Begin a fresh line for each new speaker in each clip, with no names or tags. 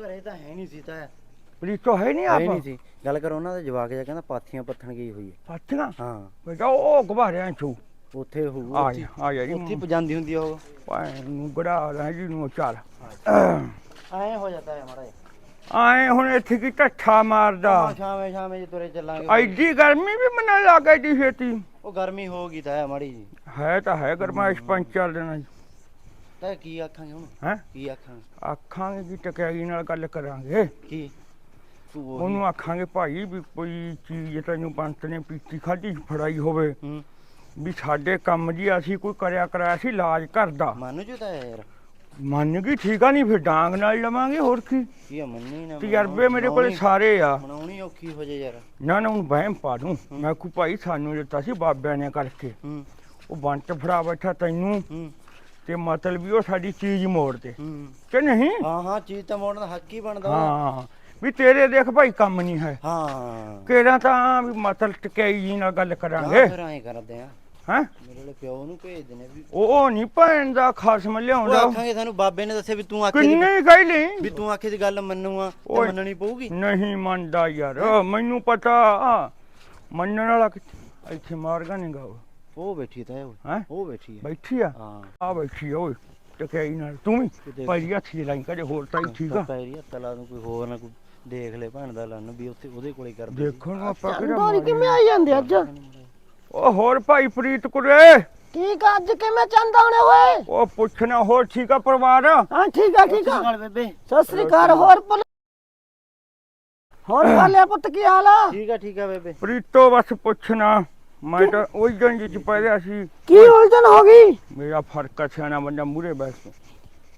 ਘਰੇ ਤਾਂ ਹੈ ਨਹੀਂ ਸੀ ਤਾਂ।
ਪ੍ਰੀਤੋ ਹੈ ਨਹੀਂ ਆਪ?
ਨਹੀਂ ਸੀ। ਗੱਲ ਕਰ ਉਹਨਾਂ ਦਾ ਜਵਾਕ ਜਾ ਕਹਿੰਦਾ ਪਾਥੀਆਂ ਪੱਥਣ ਗਈ ਹੋਈ ਹੈ।
ਪਾਥੀਆਂ?
ਹਾਂ।
ਬੇਟਾ ਉਹ ਗਵਾਰਿਆਂ ਚੋਂ।
ਉੱਥੇ ਹੋਊ
ਆ ਜਾ ਆ ਜਾ ਜੀ
ਉੱਥੇ ਪਜਾਂਦੀ ਹੁੰਦੀ ਉਹ।
ਨੂੰ ਗੜਾ ਲੈ ਜੀ ਨੂੰ ਚੱਲ।
ਐ ਹੋ ਜਾਂਦਾ ਹੈ ਮਾੜਾ
ਆਏ ਹੁਣ ਇੱਥੇ ਕੀ ਢੱਠਾ ਮਾਰਦਾ?
ਸ਼ਾਮੇ ਸ਼ਾਮੇ ਜੇ ਤੁਰੇ ਚੱਲਾਂਗੇ।
ਐਡੀ ਗਰਮੀ ਵੀ ਮਨ ਲੱਗ ਗਈ ਛੇਤੀ।
ਉਹ ਗਰਮੀ ਹੋ ਗਈ ਤਾਂ ਹੈ ਮਾੜੀ ਜੀ।
ਹੈ ਤਾਂ ਹੈ ਗਰਮਾਇਸ਼ ਪੰਜ ਚਾਰ ਦਿਨਾਂ
ਤਾਂ ਕੀ ਆਖਾਂਗੇ ਹੁਣ?
ਹੈ?
ਕੀ ਆਖਾਂਗੇ?
ਆਖਾਂਗੇ ਕਿ ਟਕਿਆਈ ਨਾਲ ਗੱਲ ਕਰਾਂਗੇ।
ਕੀ? ਤੂੰ ਉਹੀ-
ਉਹਨੂੰ ਆਖਾਂਗੇ ਭਾਈ ਵੀ ਕੋਈ ਚੀਜ਼ ਤੈਨੂੰ ਪੰਤ ਨੇ ਪੀਤੀ ਖਾਧੀ ਫੜਾਈ ਹੋਵੇ।
ਹੂੰ।
ਵੀ ਸਾਡੇ ਕੰਮ ਜੀ ਅਸੀਂ ਕੋਈ ਕਰਿਆ ਕਰਾਇਆ ਸੀ ਇਲਾਜ ਕਰਦਾ।
ਮੰਨ ਜੂ ਤਾਂ ਯਾਰ।
ਮੰਨ ਗਈ ਠੀਕ ਆ ਨਹੀਂ ਫਿਰ ਡਾਂਗ ਨਾਲ ਲਵਾਂਗੇ ਹੋਰ ਕੀ?
ਕੀ ਆ ਮੰਨੀ ਨਾ
ਤਜਰਬੇ ਮੇਰੇ ਕੋਲ ਸਾਰੇ ਆ।
ਮਨਾਉਣੀ ਔਖੀ ਹੋ ਜੇ ਯਾਰ।
ਨਾ ਨਾ ਹੁਣ ਵਹਿਮ ਪਾ ਦੂੰ। ਮੈਂ ਕੋ ਭਾਈ ਸਾਨੂੰ ਦਿੱਤਾ ਸੀ ਬਾਬਿਆਂ ਨੇ ਕਰਕੇ।
ਹੂੰ।
ਉਹ ਬੰਟ ਫੜਾ ਬੈਠਾ ਤੈਨੂੰ।
ਹੂੰ।
ਤੇ ਮਤਲਬ ਵੀ ਉਹ ਸਾਡੀ ਚੀਜ਼ ਮੋੜ
ਹੂੰ।
ਕਿ ਨਹੀਂ?
ਹਾਂ ਹਾਂ ਚੀਜ਼ ਤਾਂ ਮੋੜਨ ਦਾ ਹੱਕ ਹੀ ਬਣਦਾ ਉਹਦਾ।
ਹਾਂ ਵੀ ਤੇਰੇ ਦੇਖ ਭਾਈ ਕੰਮ ਨਹੀਂ ਹੈ।
ਹਾਂ।
ਕਿਹੜਾ ਤਾਂ ਵੀ ਮਤਲਬ ਟਕਾਈ ਜੀ ਨਾਲ ਗੱਲ
ਜਾਂ
ਕਰਾਂਗੇ
ਫਿਰ ਐਂ ਕਰਦੇ ਆ।
ਹੈ?
ਮੇਰੇ ਵਾਲੇ ਪਿਓ ਨੂੰ ਭੇਜਦੇ ਨੇ ਵੀ
ਉਹ ਨਹੀਂ ਭੈਣ ਦਾ ਖਸਮ
ਉਹ
ਲਿਆਉਂਦਾ
ਆਖਾਂਗੇ ਸਾਨੂੰ ਬਾਬੇ ਨੇ ਦੱਸਿਆ ਵੀ ਤੂੰ ਆਖੇ ਦੀ
ਕਿੰਨੇ ਕਹਿ ਲਈ
ਵੀ ਤੂੰ ਆਖੇ ਦੀ ਗੱਲ ਮੰਨੂ ਆ ਤੇ
ਓਏ।
ਮੰਨਣੀ ਪਊਗੀ।
ਨਹੀਂ ਮੰਨਦਾ ਯਾਰ। ਮੈਨੂੰ ਪਤਾ ਮੰਨਣ ਵਾਲਾ ਕਿੱਥੇ? ਇੱਥੇ ਮਾਰਗਾ ਨਹੀਂ ਗਾ
ਉਹ ਬੈਠੀ ਤਾਂ ਹੈ ਉਹ
ਹੈ?
ਉਹ ਬੈਠੀ ਹੈ
ਬੈਠੀ ਆ?
ਹਾਂ।
ਆ ਬੈਠੀ ਆ ਓਏ। ਟਕਾਈ ਨਾਲ। ਤੂੰ ਵੀ
ਕਿਤੇ-
ਪਹਿਲੀ ਹੱਥੀ ਲਾਈ ਕਦੇ ਹੋਰ ਤਾਂ ਹੀ ਠੀਕ ਆ।
ਪੈਰੀ ਤਲਾ ਨੂੰ ਕੋਈ ਹੋਰ ਨਾ ਕੋਈ ਦੇਖ ਲੈ ਭੈਣ ਦਾ ਲੰਨ ਵੀ ਉੱਥੇ ਉਹਦੇ ਕੋਲੇ ਕਰਦੇ
ਦੇਖਣ ਨੂੰ ਆਪਾਂ ਕਿਹੜਾ
ਚੰਦੋਰੀ ਕਿਵੇਂ ਆਈ ਜਾਂਦੇ ਅੱਜ?
ਉਹ ਹੋਰ ਭਾਈ ਪ੍ਰੀਤ ਕੁਰੇ
ਠੀਕ ਆ ਅੱਜ ਕਿਵੇਂ ਚੰਦ ਆਉਣੇ ਓਏ?
ਉਹ ਪੁੱਛਣਾ ਹੋਰ ਠੀਕ ਆ ਪਰਿਵਾਰ?
ਹਾਂ ਠੀਕ ਆ ਠੀਕ ਆ।
ਨਾਲ ਬੇਬੇ।
ਸਤਿ ਸ੍ਰੀ ਅਕਾਲ ਹੋਰ ਹੋਰ ਬਾਲਿਆ ਪੁੱਤ ਕੀ ਹਾਲ ਆ?
ਠੀਕ ਆ ਠੀਕ ਆ ਬੇਬੇ।
ਪ੍ਰੀਤੋ ਬਸ ਪੁੱਛਣਾ ਮੈਂ ਤਾਂ ਉਹ ਜੰਜ ਚ ਪੈ ਰਿਹਾ ਸੀ।
ਕੀ ਉਲਝਣ ਹੋ ਗਈ?
ਮੇਰਾ ਫ਼ਰਕ ਸਿਆਣਾ ਬੰਦਾ ਮੂਰੇ ਬੈਠ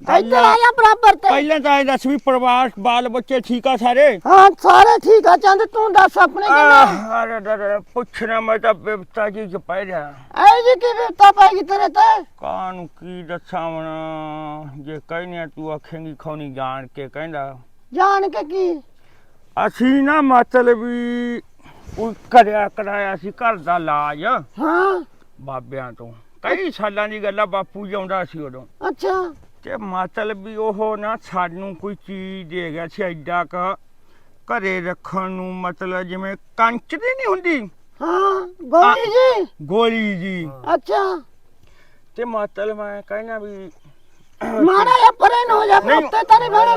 ਇੱਧਰ ਬਰਾਬਰ ਤੇ।
ਪਹਿਲਾਂ ਤਾਂ ਇਹ ਦੱਸ ਵੀ ਪਰਿਵਾਰ ਬਾਲ ਬੱਚੇ ਠੀਕ ਆ ਸਾਰੇ?
ਹਾਂ ਸਾਰੇ ਠੀਕ ਆ ਚੰਦ ਤੂੰ ਦੱਸ ਆਪਣੇ ਕਿਵੇਂ
ਪੁੱਛਣਾ ਮੈਂ ਤਾਂ ਬਿਪਤਾ ਜੀ ਚ ਪੈ ਰਿਹਾ।
ਐ ਜੀ ਕੀ ਵਿਪਤਾ ਪਾਏਗੀ ਤੇਰੇ ਤੇ?
ਕਾਂ ਨੂੰ ਕੀ ਦੱਸਾਂ ਹੁਣ? ਜੇ ਕਹਿੰਦੇ ਤੂੰ ਆਖੇਂਗੀ ਖੌਣੀ ਜਾਣ ਕੇ ਕਹਿੰਦਾ।
ਜਾਣ ਕੇ ਕੀ?
ਅਸੀਂ ਨਾ ਮਤਲਬ ਵੀ ਕੋਈ ਕਰਿਆ ਕਰਾਇਆ ਸੀ ਘਰ ਦਾ ਇਲਾਜ।
ਹਾਂ।
ਬਾਬਿਆਂ ਤੋਂ। ਕਈ ਸਾਲਾਂ ਦੀ ਗੱਲ ਆ ਬਾਪੂ ਜੀ ਆਉਂਦਾ ਸੀ ਉਦੋਂ।
ਅੱਛਾ।
ਤੇ ਮਤਲਬ ਵੀ ਉਹ ਨਾ ਸਾਨੂੰ ਕੋਈ ਚੀਜ਼ ਦੇ ਗਿਆ ਸੀ ਐਡਾ ਕ ਘਰੇ ਰੱਖਣ ਨੂੰ ਮਤਲਬ ਜਿਵੇਂ ਕੰਚ ਦੀ ਨਹੀਂ ਹੁੰਦੀ।
ਹਾਂ ਗੋਲੀ ਜੀ।
ਗੋਲੀ ਜੀ।
ਅੱਛਾ।
ਤੇ ਮਤਲਬ ਮੈਂ ਕਹਿਣਾ ਵੀ
ਮਾੜਾ ਜਿਹਾ ਪਰੇ ਨੂੰ ਹੋ ਜਾ
ਨਹੀਂ।
ਪੁੱਤੇ ਤਾਂ ਨਹੀਂ ਮੇਰੇ।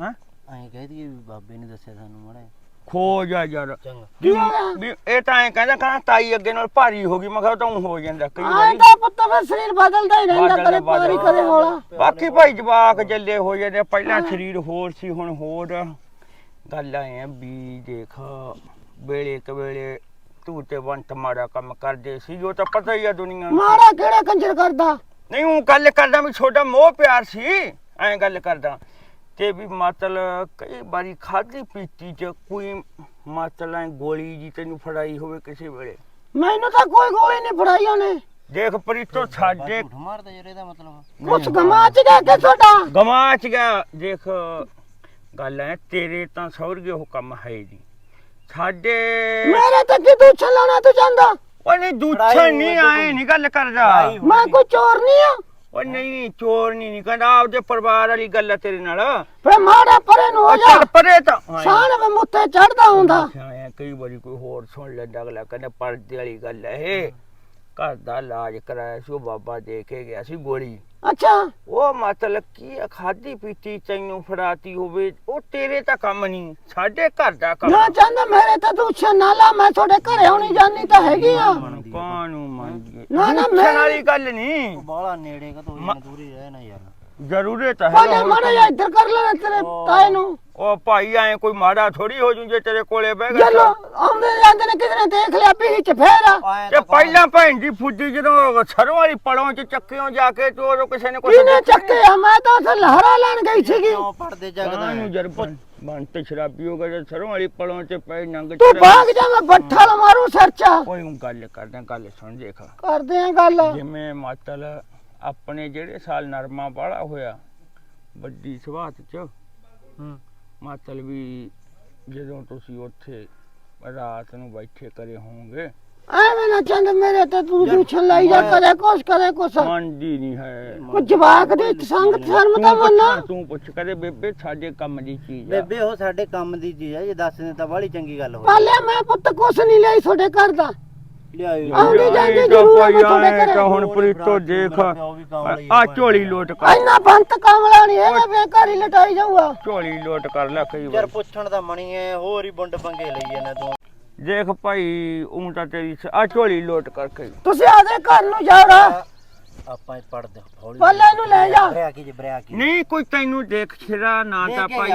ਹੈਂ?
ਐਂ ਕਹਿ ਦਈਏ ਵੀ ਬਾਬੇ ਨੇ ਦੱਸਿਆ ਸਾਨੂੰ ਮਾੜਾ ਜਿਹਾ।
ਖੋ ਜਾ ਯਾਰ। ਵੀ? ਵੀ ਇਹ ਤਾਂ ਐ ਕਹਿੰਦਾ ਕਹਿੰਦਾ ਤਾਈ ਅੱਗੇ ਨਾਲ ਭਾਰੀ ਹੋ ਗਈ ਮੈਂ ਕਿਹਾ ਤਾਂ ਊਂ ਹੋ ਜਾਂਦਾ ਕਈ
ਆਏ
ਵਾਰੀ।
ਤਾਂ ਪੁੱਤ ਫਿਰ ਸਰੀਰ ਬਦਲਦਾ ਹੀ ਰਹਿੰਦਾ
ਬਦਲਦਾ,
ਕਦੇ ਪਾਰੀ ਕਦੇ ਹੌਲਾ।
ਬਾਕੀ ਭਾਈ ਜਵਾਕ ਜੱਲੇ ਹੋ ਜਾਂਦੇ ਆ। ਪਹਿਲਾਂ ਸਰੀਰ ਹੋਰ ਸੀ ਹੁਣ ਹੋਰ ਗੱਲ ਐ ਆ ਵੀ ਦੇਖ ਵੇਲੇ ਕ ਵੇਲੇ ਤੂੰ ਤੇ ਬੰਤ ਮਾੜਾ ਕੰਮ ਕਰਦੇ ਸੀ ਉਹ ਤਾਂ ਪਤਾ ਹੀ ਆ ਦੁਨੀਆ ਨੂੰ।
ਮਾੜਾ ਕਿਹੜਾ ਕੰਜਰ ਕਰਦਾ?
ਨਹੀਂ ਉਹ ਗੱਲ ਕਰਦਾ ਵੀ ਛੋਟਾ ਮੋਹ ਪਿਆਰ ਸੀ ਐਂ ਗੱਲ ਕਰਦਾ। ਤੇ ਵੀ ਮਤਲਬ ਕਈ ਵਾਰੀ ਖਾਧੀ ਪੀਤੀ ਚ ਕੋਈ ਮਤਲਬ ਐਂ ਗੋਲੀ ਜੀ ਤੈਨੂੰ ਫੜਾਈ ਹੋਵੇ ਕਿਸੇ ਵੇਲੇ।
ਮੈਨੂੰ ਤਾਂ ਕੋਈ ਗੋਲੀ ਨਹੀਂ ਫੜਾਈ ਉਹਨੇ।
ਦੇਖ ਪ੍ਰੀਤੋ ਸਾਡੇ
ਝੂਠ ਮਾਰਦਾ ਯਾਰ ਇਹਦਾ ਮਤਲਬ।
ਕੁਛ ਗਮਾ ਚ ਗਿਆ ਕਿ ਤੁਹਾਡਾ?
ਗਿਆ। ਦੇਖ ਗੱਲ ਐ ਤੇਰੇ ਤਾਂ ਸੌਰਗੇ ਉਹ ਕੰਮ ਹੈ ਜੀ ਸਾਡੇ
ਮੇਰੇ ਤੇ ਕੀ ਤੂੰ ਛਲਾਣਾ ਤੂੰ ਜਾਂਦਾ?
ਉਹ ਨਹੀਂ ਦੂਛਣ
ਲੜਾਈ
ਨਹੀਂ ਆਏ ਨਹੀਂ ਗੱਲ ਕਰਦਾ।
ਮੈਂ ਕੋਈ ਚੋਰ ਨਹੀਂ ਆ?
ਉਹ ਨਹੀਂ ਨਹੀਂ ਚੋਰ ਨਹੀਂ ਨਹੀਂ ਕਹਿੰਦਾ ਆਪਦੇ ਪਰਿਵਾਰ ਵਾਲੀ ਗੱਲ ਹੈ ਤੇਰੇ ਨਾਲ।
ਫੇ ਮਾੜਾ ਪਰੇ ਨੂੰ ਹੋ
ਉਹ
ਜਾ
ਚੱਲ ਪਰੇ ਤਾਂ
ਸਾਨ ਵੇ ਮੁੱਤੇ ਚੜਦਾ ਹੁੰਦਾ।
ਆਇਆ ਕਈ ਵਾਰੀ ਕੋਈ ਹੋਰ ਸੁਣ ਲੈਂਦਾ ਅਗਲਾ ਕਹਿੰਦਾ ਪਰਦੇ ਵਾਲੀ ਗੱਲ ਹੈ ਇਹ। ਘਰ ਦਾ ਇਲਾਜ ਕਰਾਇਆ ਸੀ ਉਹ ਬਾਬਾ ਦੇ ਕੇ ਗਿਆ ਸੀ ਗੋਲੀ।
ਅੱਛਾ।
ਉਹ ਮਤਲਬ ਕੀ ਆ, ਖਾਧੀ ਪੀਤੀ ਤੈਨੂੰ ਫੜਾਤੀ ਹੋਵੇ ਉਹ ਤੇਰੇ ਤਾਂ ਕੰਮ ਨਹੀਂ ਸਾਡੇ ਘਰ ਦਾ ਕੰਮ।
ਨਾ ਚਾਹੁੰਦਾ ਮੇਰੇ ਤੇ ਤੂੰ ਛਨਾ ਲਾ ਮੈਂ ਤੁਹਾਡੇ ਘਰੇ ਆਉਣੀ ਜਾਨੀ ਤਾਂ ਹੈਗੀ ਆ।
ਕਾਨੂੰ ਮੰਗੇ
ਨਾ, ਨਾ, ਮੈਂ-
ਵਾਲੀ ਗੱਲ ਨਹੀਂ
ਬਾਹਲਾ ਨੇੜੇ ਕਾ ਤੋ
ਮਾ-
ਦੂਰੀ ਰਹਿ ਨਾ ਯਾਰ।
ਜ਼ਰੂਰਤ ਹੈ
ਪਾਲੇ ਮਾੜਾ ਜਿਹਾ ਇੱਧਰ ਕਰ ਲੈਣਾ ਤੇਰੇ ਤਾਏ ਨੂੰ।
ਉਹ ਭਾਈ ਐ ਕੋਈ ਮਾੜਾ ਥੋੜੀ ਹੋ ਜੂ ਜੇ ਤੇਰੇ ਕੋਲੇ ਬਹਿ ਗਿਆ
ਚਲੋ ਆਉਂਦੇ ਜਾਂਦੇ ਨੇ ਕਿਸੇ ਨੇ ਦੇਖ ਲਿਆ ਵੀ ਚ ਫੇਰ
ਤੇ ਪਹਿਲਾਂ ਭੈਣ ਦੀ ਫੁੱਜੀ ਜਦੋਂ ਸਰੋਂ ਵਾਲੀ ਪੜੋਂ ਚ ਚੱਕਿਓ ਜਾ ਕੇ ਤੇ ਉਹ ਕਿਸੇ ਨੇ ਕੁਛ
ਕਿਹਨੇ ਚੱਕਿਆ? ਮੈਂ ਤਾਂ ਉੱਥੇ ਲਹਰਾ ਲੈਣ ਗਈ ਸੀਗੀ।
ਕਿਉਂ ਪੜਦੇ ਜਗਦਾ
ਨੂੰ ਜਰ ਬਣ ਤੇ ਸ਼ਰਾਬੀ ਹੋ ਗਿਆ ਸਰੋਂ ਵਾਲੀ ਪੜੋਂ ਚ ਪੈ ਨੰਗ
ਤੂੰ ਭਾਗ ਜਾ ਮੈਂ ਬੱਠਲ ਮਾਰੂ ਸਰਚਾ
ਕੋਈ ਊਂ ਗੱਲ ਕਰਦਾ ਗੱਲ ਸੁਣ ਦੇਖ।
ਕਰਦੇ ਆ ਗੱਲ।
ਜਿਵੇਂ ਮਾਤਲ ਆਪਣੇ ਜਿਹੜੇ ਸਾਲ ਨਰਮਾ ਵਾਲਾ ਹੋਇਆ ਵੱਡੀ ਸਵਾਤ ਚ
ਹੂੰ।
ਮਾਤਲ ਵੀ ਜਦੋਂ ਤੁਸੀਂ ਉੱਥੇ ਰਾਤ ਨੂੰ ਬੈਠੇ ਕਰੇ ਹੋਵੋਗੇ।
ਐਵੇਂ ਨਾ ਚੰਦ ਮੇਰੇ ਤੇ ਤੂੰ ਦੂਛਣ ਲਈ ਜਾ ਕਰੇ ਕੁਛ ਕਰੇ ਕੁਛ।
ਮੰਨਦੀ ਨਹੀਂ ਹੈ।
ਕੋ ਜਵਾਕ ਦੀ ਸੰਗਤ ਸ਼ਰਮ
ਤੂੰ
ਮੰਨਾ
ਤੂੰ ਪੁੱਛ ਕਰੇ ਬੇਬੇ ਸਾਡੇ ਕੰਮ ਦੀ ਚੀਜ਼ ਆ।
ਬੇਬੇ ਉਹ ਸਾਡੇ ਕੰਮ ਦੀ ਚੀਜ਼ ਹੈ ਜੇ ਦੱਸ ਦੇ ਤਾਂ ਬੜੀ ਚੰਗੀ ਗੱਲ ਹੋ
ਪਾਲਿਆ ਮੈਂ ਪੁੱਤ ਕੁਛ ਨਹੀਂ ਲਈ ਤੁਹਾਡੇ ਘਰ ਦਾ।
ਲਿਆਇਓ।
ਆਉਂਦੀ ਜਾਂਦੀ
ਇਹ ਤਾਂ
ਜ਼ਰੂਰ ਆ, ਮੈਂ
ਭਾਈ
ਤੁਹਾਡੇ
ਐਂ
ਘਰੇ।
ਤਾਂ ਹੁਣ ਪ੍ਰੀਤੋ ਦੇਖ।
ਆ।
ਝੋਲੀ ਲੋਟ ਕਰ।
ਇੰਨਾ ਬੰਤ ਕਾਮਲਾ ਨਹੀਂ ਹੈਗਾ ਫੇਰ ਘਰ ਹੀ ਲਟਾਈ ਜਾਊਗਾ।
ਝੋਲੀ ਲੋਟ ਕਰ ਲੈ ਕਈ
ਯਾਰ
ਵਾਰ।
ਪੁੱਛਣ ਦਾ ਮਣੀ ਹੈ ਹੋਰ ਹੀ ਬੁੰਡ ਪੰਗੇ ਲਈ ਜਾਂਦਾ ਤੂੰ।
ਦੇਖ ਭਾਈ ਉਂ ਤਾਂ ਤੇਰੀ ਆ ਝੋਲੀ ਲੋਟ ਕਰਕੇ
ਤੁਸੀਂ ਆਦੇ ਘਰ ਨੂੰ ਜਾਓ
ਆਪਾਂ ਪੜਦੇ ਹੌਲੀ
ਪਾਲੇ ਨੂੰ ਲੈ ਜਾ।
ਬਰਿਆ ਕੀ ਜੀ ਬਰਿਆ ਕੀ
ਨਹੀਂ ਕੋਈ ਤੈਨੂੰ ਦੇਖ ਛਿਰਾ ਨਾ ਤਾਂ
ਕੋਈ।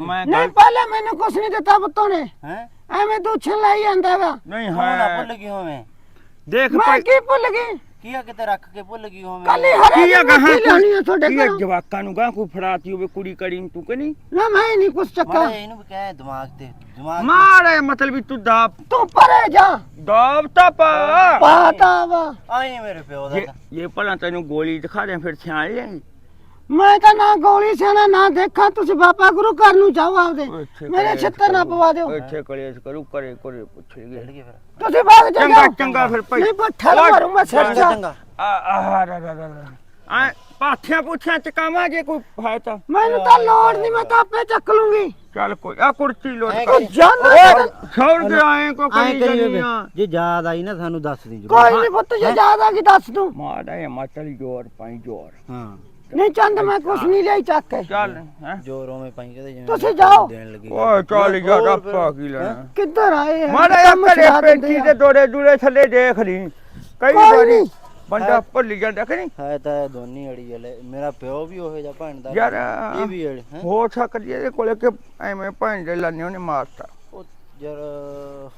ਮੈਂ
ਨਹੀਂ ਪਾਲੇ ਮੈਨੂੰ ਕੁਛ ਨਹੀਂ ਦਿੱਤਾ ਪੁੱਤੋਂ ਨੇ।
ਹੈ?
ਐਵੇਂ ਦੂਛਣ ਲਈ ਜਾਂਦਾ ਵਾ।
ਨਹੀਂ ਹੈ।
ਭੁੱਲ ਗਈ ਹੋਵੇਂ।
ਦੇਖ
ਮੈਂ ਕੀ ਭੁੱਲ ਗਈ?
ਕੀ ਆ ਕਿਤੇ ਰੱਖ ਕੇ ਭੁੱਲ ਗਈ ਹੋਵੇਂ?
ਕੱਲੀ ਹਰੇ
ਕੀ ਆ
ਦੀ
ਗਾਹਾਂ
ਮੱਛੀ ਲਿਆਉਣੀ ਆ ਤੁਹਾਡੇ
ਕੀ ਆ
ਘਰੋਂ
ਜਵਾਕਾਂ ਨੂੰ ਕੋਈ ਫੜਾਤੀ ਹੋਵੇ ਕੁੜੀ ਕੜੀ ਨੂੰ ਤੂੰ ਕਿ ਨਹੀਂ?
ਨਾ ਮੈਂ ਨਹੀਂ ਕੁਛ ਚੱਕਾ
ਮਾਰੇ ਇਹਨੂੰ ਵੀ ਕਹਿ ਦਿਮਾਗ ਤੇ ਦਿਮਾਗ ਤੇ-
ਮਾਰੇ ਮਤਲਬ ਵੀ ਤੂੰ ਦਾਬ
ਤੂੰ ਪਰੇ ਜਾ।
ਦਾਬ ਤਾਂ ਪਾ।
ਪਾਤਾ ਵਾ।
ਆਏ ਮੇਰੇ ਪਿਓ ਦਾ
ਜੇ
ਤਾਂ।
ਜੇ ਭਲਾ ਤੈਨੂੰ ਗੋਲੀ ਦਿਖਾ ਦੇ ਫਿਰ ਛਾਣ ਲੈ
ਮੈਂ ਤਾਂ ਨਾ ਗੋਲੀ ਸਿਆਣਾ ਨਾ ਦੇਖਾਂ। ਤੁਸੀਂ ਬਾਬਾ ਗੁਰੂ ਘਰ ਨੂੰ ਜਾਓ ਆਪਦੇ। ਮੇਰੇ ਛੱਤਰ ਨਾ। ਪਵਾ ਦਿਓ।
ਇੱਥੇ ਕਲੇਸ਼ ਕਰੂ ਕਰੇ ਕਰੇ ਪੁੱਛੇਗੇ
ਤੁਸੀਂ ਭਾਗ ਜਾ
ਚੰਗਾ ਚੰਗਾ ਫਿਰ ਭਾਈ।
ਨਹੀਂ ਬੱਠਲ ਮਾਰੂ ਮੈਂ ਸਿਰ
ਚੰਗਾ
ਆ ਆ ਰਾ ਰਾ ਰਾ ਆ ਪਾਥੀਆਂ ਪੁੱਛਾਂ ਚ ਕਾਵਾਂ ਜੇ ਕੋਈ ਹੈ ਤਾਂ।
ਮੈਨੂੰ ਤਾਂ ਲੋੜ ਨਹੀਂ ਮੈਂ ਤਾਂ ਆਪੇ ਚੱਕ ਲੂੰਗੀ।
ਚੱਲ ਕੋਈ ਆ ਕੁਰਸੀ
ਐਂ
ਕਰ
ਉਹ ਜਾਨਾ
ਛੋੜ ਕੇ ਆਏ ਕੋ ਕਰੀ
ਕਰੀ
ਜਾਨੀ ਆ।
ਜੇ ਯਾਦ ਆਈ ਨਾ ਸਾਨੂੰ ਦੱਸ ਦੀ ਜ਼ਰੂਰ।
ਕੋਈ ਨਹੀਂ ਪੁੱਤ ਜੇ ਜ਼ਿਆਦਾ ਕੀ ਦੱਸ ਦੂੰ।
ਮਾੜਾ ਹੈ ਮਾਤਲ ਜੋਰ ਪਾਈ ਜੋਰ।
ਹਾਂ।
ਨਹੀਂ ਚੰਦ ਮੈਂ ਕੁਛ ਨਹੀਂ ਲਈ ਚੱਕ ਕੇ।
ਚੱਲ ਹੈ?
ਜੋਰ ਉਵੇਂ ਪਾਈ ਕਹਦੇ ਜਿਵੇਂ
ਤੁਸੀਂ ਜਾਓ।
ਦੇਣ ਲੱਗੀ।
ਓਏ ਚੱਲ ਯਾਰ ਆਪਾਂ ਕੀ ਲੈਣਾ?
ਕਿੱਧਰ ਆਏ ਆ?
ਮਾੜਾ ਜਿਹਾ
ਕੰਮ
ਘਰੇ
ਛਡਾ ਦਿੰਦੇ
ਪੇਟੀ
ਆ।
ਦੇ ਦੋੜੇ ਦੂੜੇ ਥੱਲੇ ਦੇਖ ਲਈ। ਕਈ
ਕੋਈ
ਵਾਰੀ
ਨਹੀਂ।
ਬੰਦਾ ਭੁੱਲ ਜਾਂਦਾ ਕਿ ਨਹੀਂ?
ਹੈ ਤਾਂ ਇਹ ਦੋਨੀ ਅੜੀ ਵਾਲੇ ਮੇਰਾ ਪਿਓ ਵੀ ਉਹੇ ਜਿਹਾ ਭੈਣ ਦਾ
ਯਾਰ
ਇਹ ਵੀ ਅੜੀ ਹੈ?
ਹੋ ਸਕਦੀ ਇਹਦੇ ਕੋਲੇ ਕਿ ਐਵੇਂ ਭੈਣ ਦੇ ਲਾਨੇ ਉਹਨੇ ਮਾਰਤਾ।
ਉਹ ਯਾਰ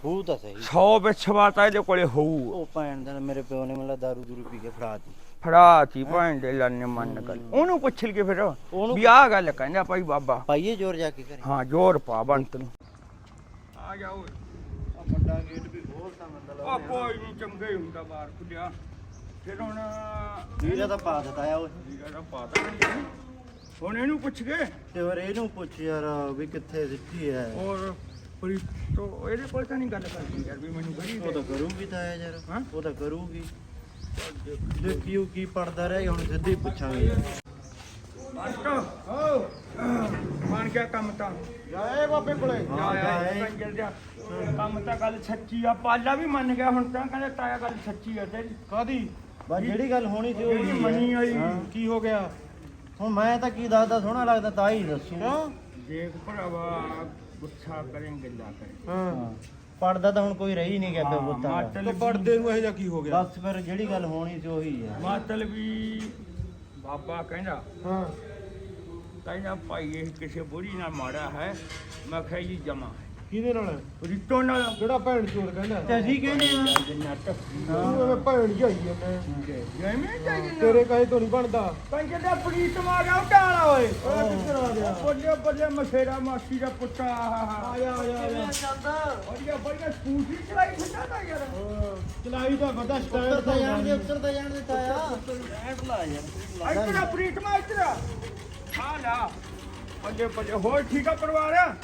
ਹੂ ਤਾਂ ਸਹੀ।
100 ਵਿਛਵਾ ਤਾਂ ਇਹਦੇ ਕੋਲੇ ਹੋਊ।
ਉਹ ਭੈਣ ਦਾ ਮੇਰੇ ਪਿਓ ਨੇ ਮਤਲਬ ਦਾਰੂ ਦੂਰੂ ਪੀ ਕੇ ਫੜਾਤੀ
ਫੜਾਤੀ ਭੈਣ ਦੇ ਲਾਨੇ ਮੰਨ ਗੱਲ ਉਹਨੂੰ ਪੁੱਛ ਲਈਏ ਫਿਰ।
ਉਹਨੂੰ-
ਵੀ ਆਹ ਗੱਲ ਕਹਿੰਦਾ ਭਾਈ ਬਾਬਾ।
ਪਾਈਏ ਜੋਰ ਜਾ ਕੇ ਘਰੇ।
ਹਾਂ ਜ਼ੋਰ ਪਾ ਬੰਤ ਨੂੰ। ਆ ਜਾਓ
ਵੱਡਾ ਗੇਟ ਵੀ ਖੋਲਤਾ ਮਤਲਬ
ਉਹ ਕੋਈ ਨਹੀਂ ਚੰਗਾ ਹੁੰਦਾ ਬਾਹਰ ਖੁੱਲਿਆ ਫਿਰ ਹੁਣ
ਵੀਰਾ ਤਾਂ ਪਾ ਦਿੱਤਾ ਆ ਉਹ।
ਵੀਰਾ ਦਾ ਪਾਤਾ ਹੁਣ ਇਹਨੂੰ ਪੁੱਛ ਗਏ
ਤੇ ਹੋਰ ਇਹਨੂੰ ਪੁੱਛ ਯਾਰ ਵੀ ਕਿੱਥੇ ਸਿੱਖੀ ਹੈ
ਔਰ ਪਰੀ ਤੋ ਇਹਦੇ ਕੋਲ ਤਾਂ ਨਹੀਂ ਗੱਲ ਕਰਦੀ ਯਾਰ ਵੀ ਮੈਨੂੰ ਗੜੀ
ਉਹ ਤਾਂ ਕਰੂਗੀ ਤਾਂ ਯਾਰ।
ਹਾਂ?
ਉਹ ਤਾਂ ਕਰੂਗੀ। ਦੇਖੀ ਉਹ ਕੀ ਪੜਦਾ ਰਹਿ ਹੁਣ ਸਿੱਧੀ ਪੁੱਛਾਂਗੇ।
ਬਣ ਗਿਆ ਕੰਮ ਤਾਂ।
ਜਾਏ ਬਾਬੇ ਕੋਲੇ।
ਹਾਂ, ਜਾਏ।
ਕੰਜਰ ਜਾ। ਕੰਮ ਤਾਂ ਗੱਲ ਸੱਚੀ ਆ ਪਾਲਾ ਵੀ ਮੰਨ ਗਿਆ ਹੁਣ ਤਾਂ ਕਹਿੰਦਾ ਤਾਇਆ ਗੱਲ ਸੱਚੀ ਆ ਤੇਰੀ।
ਕਾਦੀ?
ਬਸ ਜਿਹੜੀ ਗੱਲ ਹੋਣੀ ਸੀ ਉਹ
ਜਿਹੜੀ
ਹੀ।
ਮੰਨੀ।
ਕੀ ਗਿਆ?
ਹੁਣ ਮੈਂ ਤਾਂ ਕੀ ਦੱਸਦਾ ਸੋਹਣਾ ਲੱਗਦਾ ਤਾਂ ਹੀ ਦੱਸੂ।
ਦੇਖ ਭਰਾਵਾ ਗੁੱਸਾ ਕਰੇ ਗੱਲਾਂ ਕਰੇ।
ਹਾਂ।
ਪੜਦਾ ਤਾਂ ਹੁਣ ਕੋਈ ਰਹੀ ਨਹੀਂ ਗਿਆ
ਹਾਂ,
ਬੇਬੁੱਤਾਂ ਦਾ।
ਪੜਦੇ ਨੂੰ ਇਹ ਜਿਹਾ ਕੀ ਹੋ ਗਿਆ?
ਬਸ ਫਿਰ ਜਿਹੜੀ ਗੱਲ ਹੋਣੀ ਸੀ ਉਹੀ ਹੈ।
ਮਾਤਲ ਵੀ ਬਾਬਾ ਕਹਿੰਦਾ
ਹਾਂ।
ਕਹਿੰਦਾ ਭਾਈ ਇਹ ਕਿਸੇ ਬੁੜੀ ਨਾਲ ਮਾੜਾ ਹੈ ਮੈਂ ਕਿਹਾ ਜੀ ਜਮਾ
ਕਿਹਦੇ ਨਾਲ?
ਰਿੱਤੋਂ ਨਾਲ
ਜਿਹੜਾ ਭੈਣ ਚੋਰ ਕਹਿੰਦਾ?
ਤੇ ਅਸੀਂ ਕਹਿੰਦੇ ਆ
ਜਿੰਨਾ ਟੱਕੀ
ਤੂੰ ਐਵੇਂ ਭੈਣ ਜਾਈ ਜਾਂਦਾ।
ਜਿਵੇਂ ਚਾਹੀਦਾ
ਤੇਰੇ ਕਹੇ ਤੋਂ ਨਹੀਂ ਬਣਦਾ।
ਕਹਿੰਦਾ ਪ੍ਰੀਤ ਮਾਰਿਆ ਉਡਾਲਾ ਓਏ।
ਉਹ ਕਿੱਧਰ ਆ ਗਿਆ?
ਬੱਲੇ ਬੱਲੇ ਮਸੇਰਾ ਮਾਸੀ ਦਾ ਪੁੱਤਾ
ਆ। ਜਾ ਆ ਜਾ ਆ ਜਾ।
ਵਧੀਆ ਵਧੀਆ। ਸਕੂਟਰੀ ਚਲਾਈ ਫਿਰਦਾ ਤਾ ਯਾਰ।
ਚਲਾਈ ਤਾਂ ਵੱਡਾ
ਉੱਤਰ ਤਾਂ ਜਾਣ ਦੇ ਉੱਤਰ ਤਾਂ ਜਾਣ ਦੇ ਤਾਇਆ। ਐਂਡ ਲਾ ਯਾਰ
ਇੱਧਰ ਪ੍ਰੀਤ ਮਾ ਇੱਧਰ ਆ ਆ ਲਾ ਬੱਲੇ ਬੱਲੇ ਹੋਰ ਠੀਕ ਆ ਪਰਿਵਾਰ?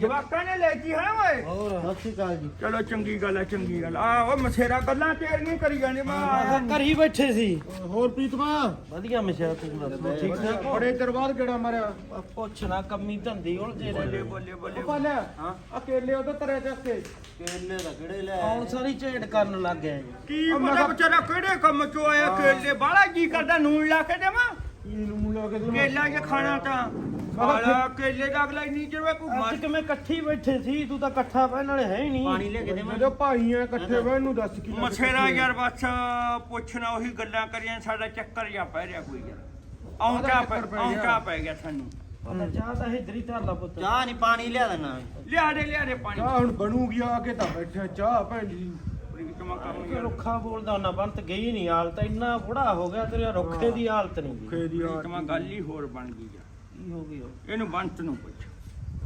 ਜਵਾਕਾਂ ਨੇ ਲੈ ਕੀ ਹੈ ਓਏ?
ਹੋਰ। ਸਤਿ ਸ਼੍ਰੀ ਅਕਾਲ ਜੀ।
ਚਲੋ ਚੰਗੀ ਗੱਲ ਆ ਚੰਗੀ ਗੱਲ ਆ। ਉਹ ਮਸੇਰਾ ਗੱਲਾਂ ਤੇਰੀਆਂ ਕਰੀ ਜਾਂਦੇ ਮੈਂ
ਘਰ ਹੀ ਬੈਠੇ ਸੀ।
ਹੋਰ ਪ੍ਰੀਤਮਾ
ਵਧੀਆ ਮਿਸ਼ਰਾ ਤੂੰ ਦੱਸੋ ਠੀਕ ਠਾਕ
ਬੜੇ ਚਿਰ ਬਾਅਦ ਕਿਹੜਾ ਮਾਰਿਆ।
ਪੁੱਛਣਾ ਕੰਮੀ ਧੰਦੀ ਉਲਝੇ
ਬੱਲੇ ਬੱਲੇ ਬੱਲੇ।
ਪਾਲਿਆ
ਹਾਂ।
ਅਕੇਲੇ ਉਹਦੇ ਤਰੇ ਚੱਕ ਕੇ
ਕੇਲੇ ਦਾ ਕਿਹੜੇ ਲੈ? ਹੁਣ ਸਾਰੀ ਝੇੜ ਕਰਨ ਲੱਗ ਗਿਆ ਜੀ?
ਕੀ ਪਤਾ ਵਿਚਾਰਾ ਕਿਹੜੇ ਕੰਮ ਚੋਂ ਆਇਆ ਕੇਲੇ ਬਾਲਾ ਜੀ ਕਰਦਾ ਨੂਨ ਲਾ ਕੇ ਦੇਵਾਂ?
ਇਹਨੂੰ ਲਾ ਕੇ
ਕੇਲਾ ਜੇ ਖਾਣਾ ਤਾਂ। ਸਾਲਾ ਕੇਲੇ ਦਾ ਅਗਲਾ ਨਹੀਂ ਜਿਵੇਂ ਕੋਈ
ਅੱਜ ਕਿਵੇਂ ਇਕੱਠੀ ਬੈਠੇ ਸੀ? ਤੂੰ ਤਾਂ ਇਕੱਠਾ ਬਹਿਣ ਵਾਲੇ ਹੈ ਹੀ ਨਹੀਂ। ਪਾਣੀ ਲੈ ਕੇ
ਮੇਰੇ ਭਾਈ ਆ ਇਕੱਠੇ ਬਹਿਣ ਨੂੰ ਦੱਸ ਕੀ
ਮਛੇਰਾ ਯਾਰ ਬਸ ਪੁੱਛਣਾ ਉਹੀ ਗੱਲਾਂ ਕਰੀਆਂ ਸਾਡਾ ਚੱਕਰ ਜਾਂ ਪੈ ਰਿਹਾ ਕੋਈ ਯਾਰ। ਆਉਂਦਾ ਪੈ
ਚੱਕਰ ਪੈ ਗਿਆ।
ਆਉਂਦਾ ਪੈ ਗਿਆ ਸਾਨੂੰ।
ਚਾਹ ਤਾਂ ਇੱਧਰ ਹੀ ਧਰ ਲਾ ਪੁੱਤ।
ਚਾਹ ਨਹੀਂ ਪਾਣੀ ਲਿਆ ਦੇਣਾ।
ਲਿਆ ਦੇ ਲਿਆ ਦੇ ਪਾਣੀ।
ਚਾਹ ਹੁਣ ਬਣੂਗੀ ਆ ਕੇ ਤਾਂ ਬੈਠੇ ਚਾਹ ਭੈਣ ਜੀ।
ਰੁੱਖਾ ਬੋਲਦਾ ਉਹਨਾਂ ਬੰਤ ਗਈ ਨਹੀਂ ਹਾਲਤ। ਇੰਨਾ ਬੁੜਾ ਹੋ ਗਿਆ ਤੇਰੇ ਰੁੱਖੇ ਦੀ ਹਾਲਤ ਨਹੀਂ ਗਈ
ਖੇ ਦੀ
ਗੱਲ ਹੀ ਹੋਰ ਬਣ ਗਈ ਆ
ਕੀ ਹੋ ਗਈ ਉਹ?
ਇਹਨੂੰ ਬੰਤ ਨੂੰ ਪੁੱਛ।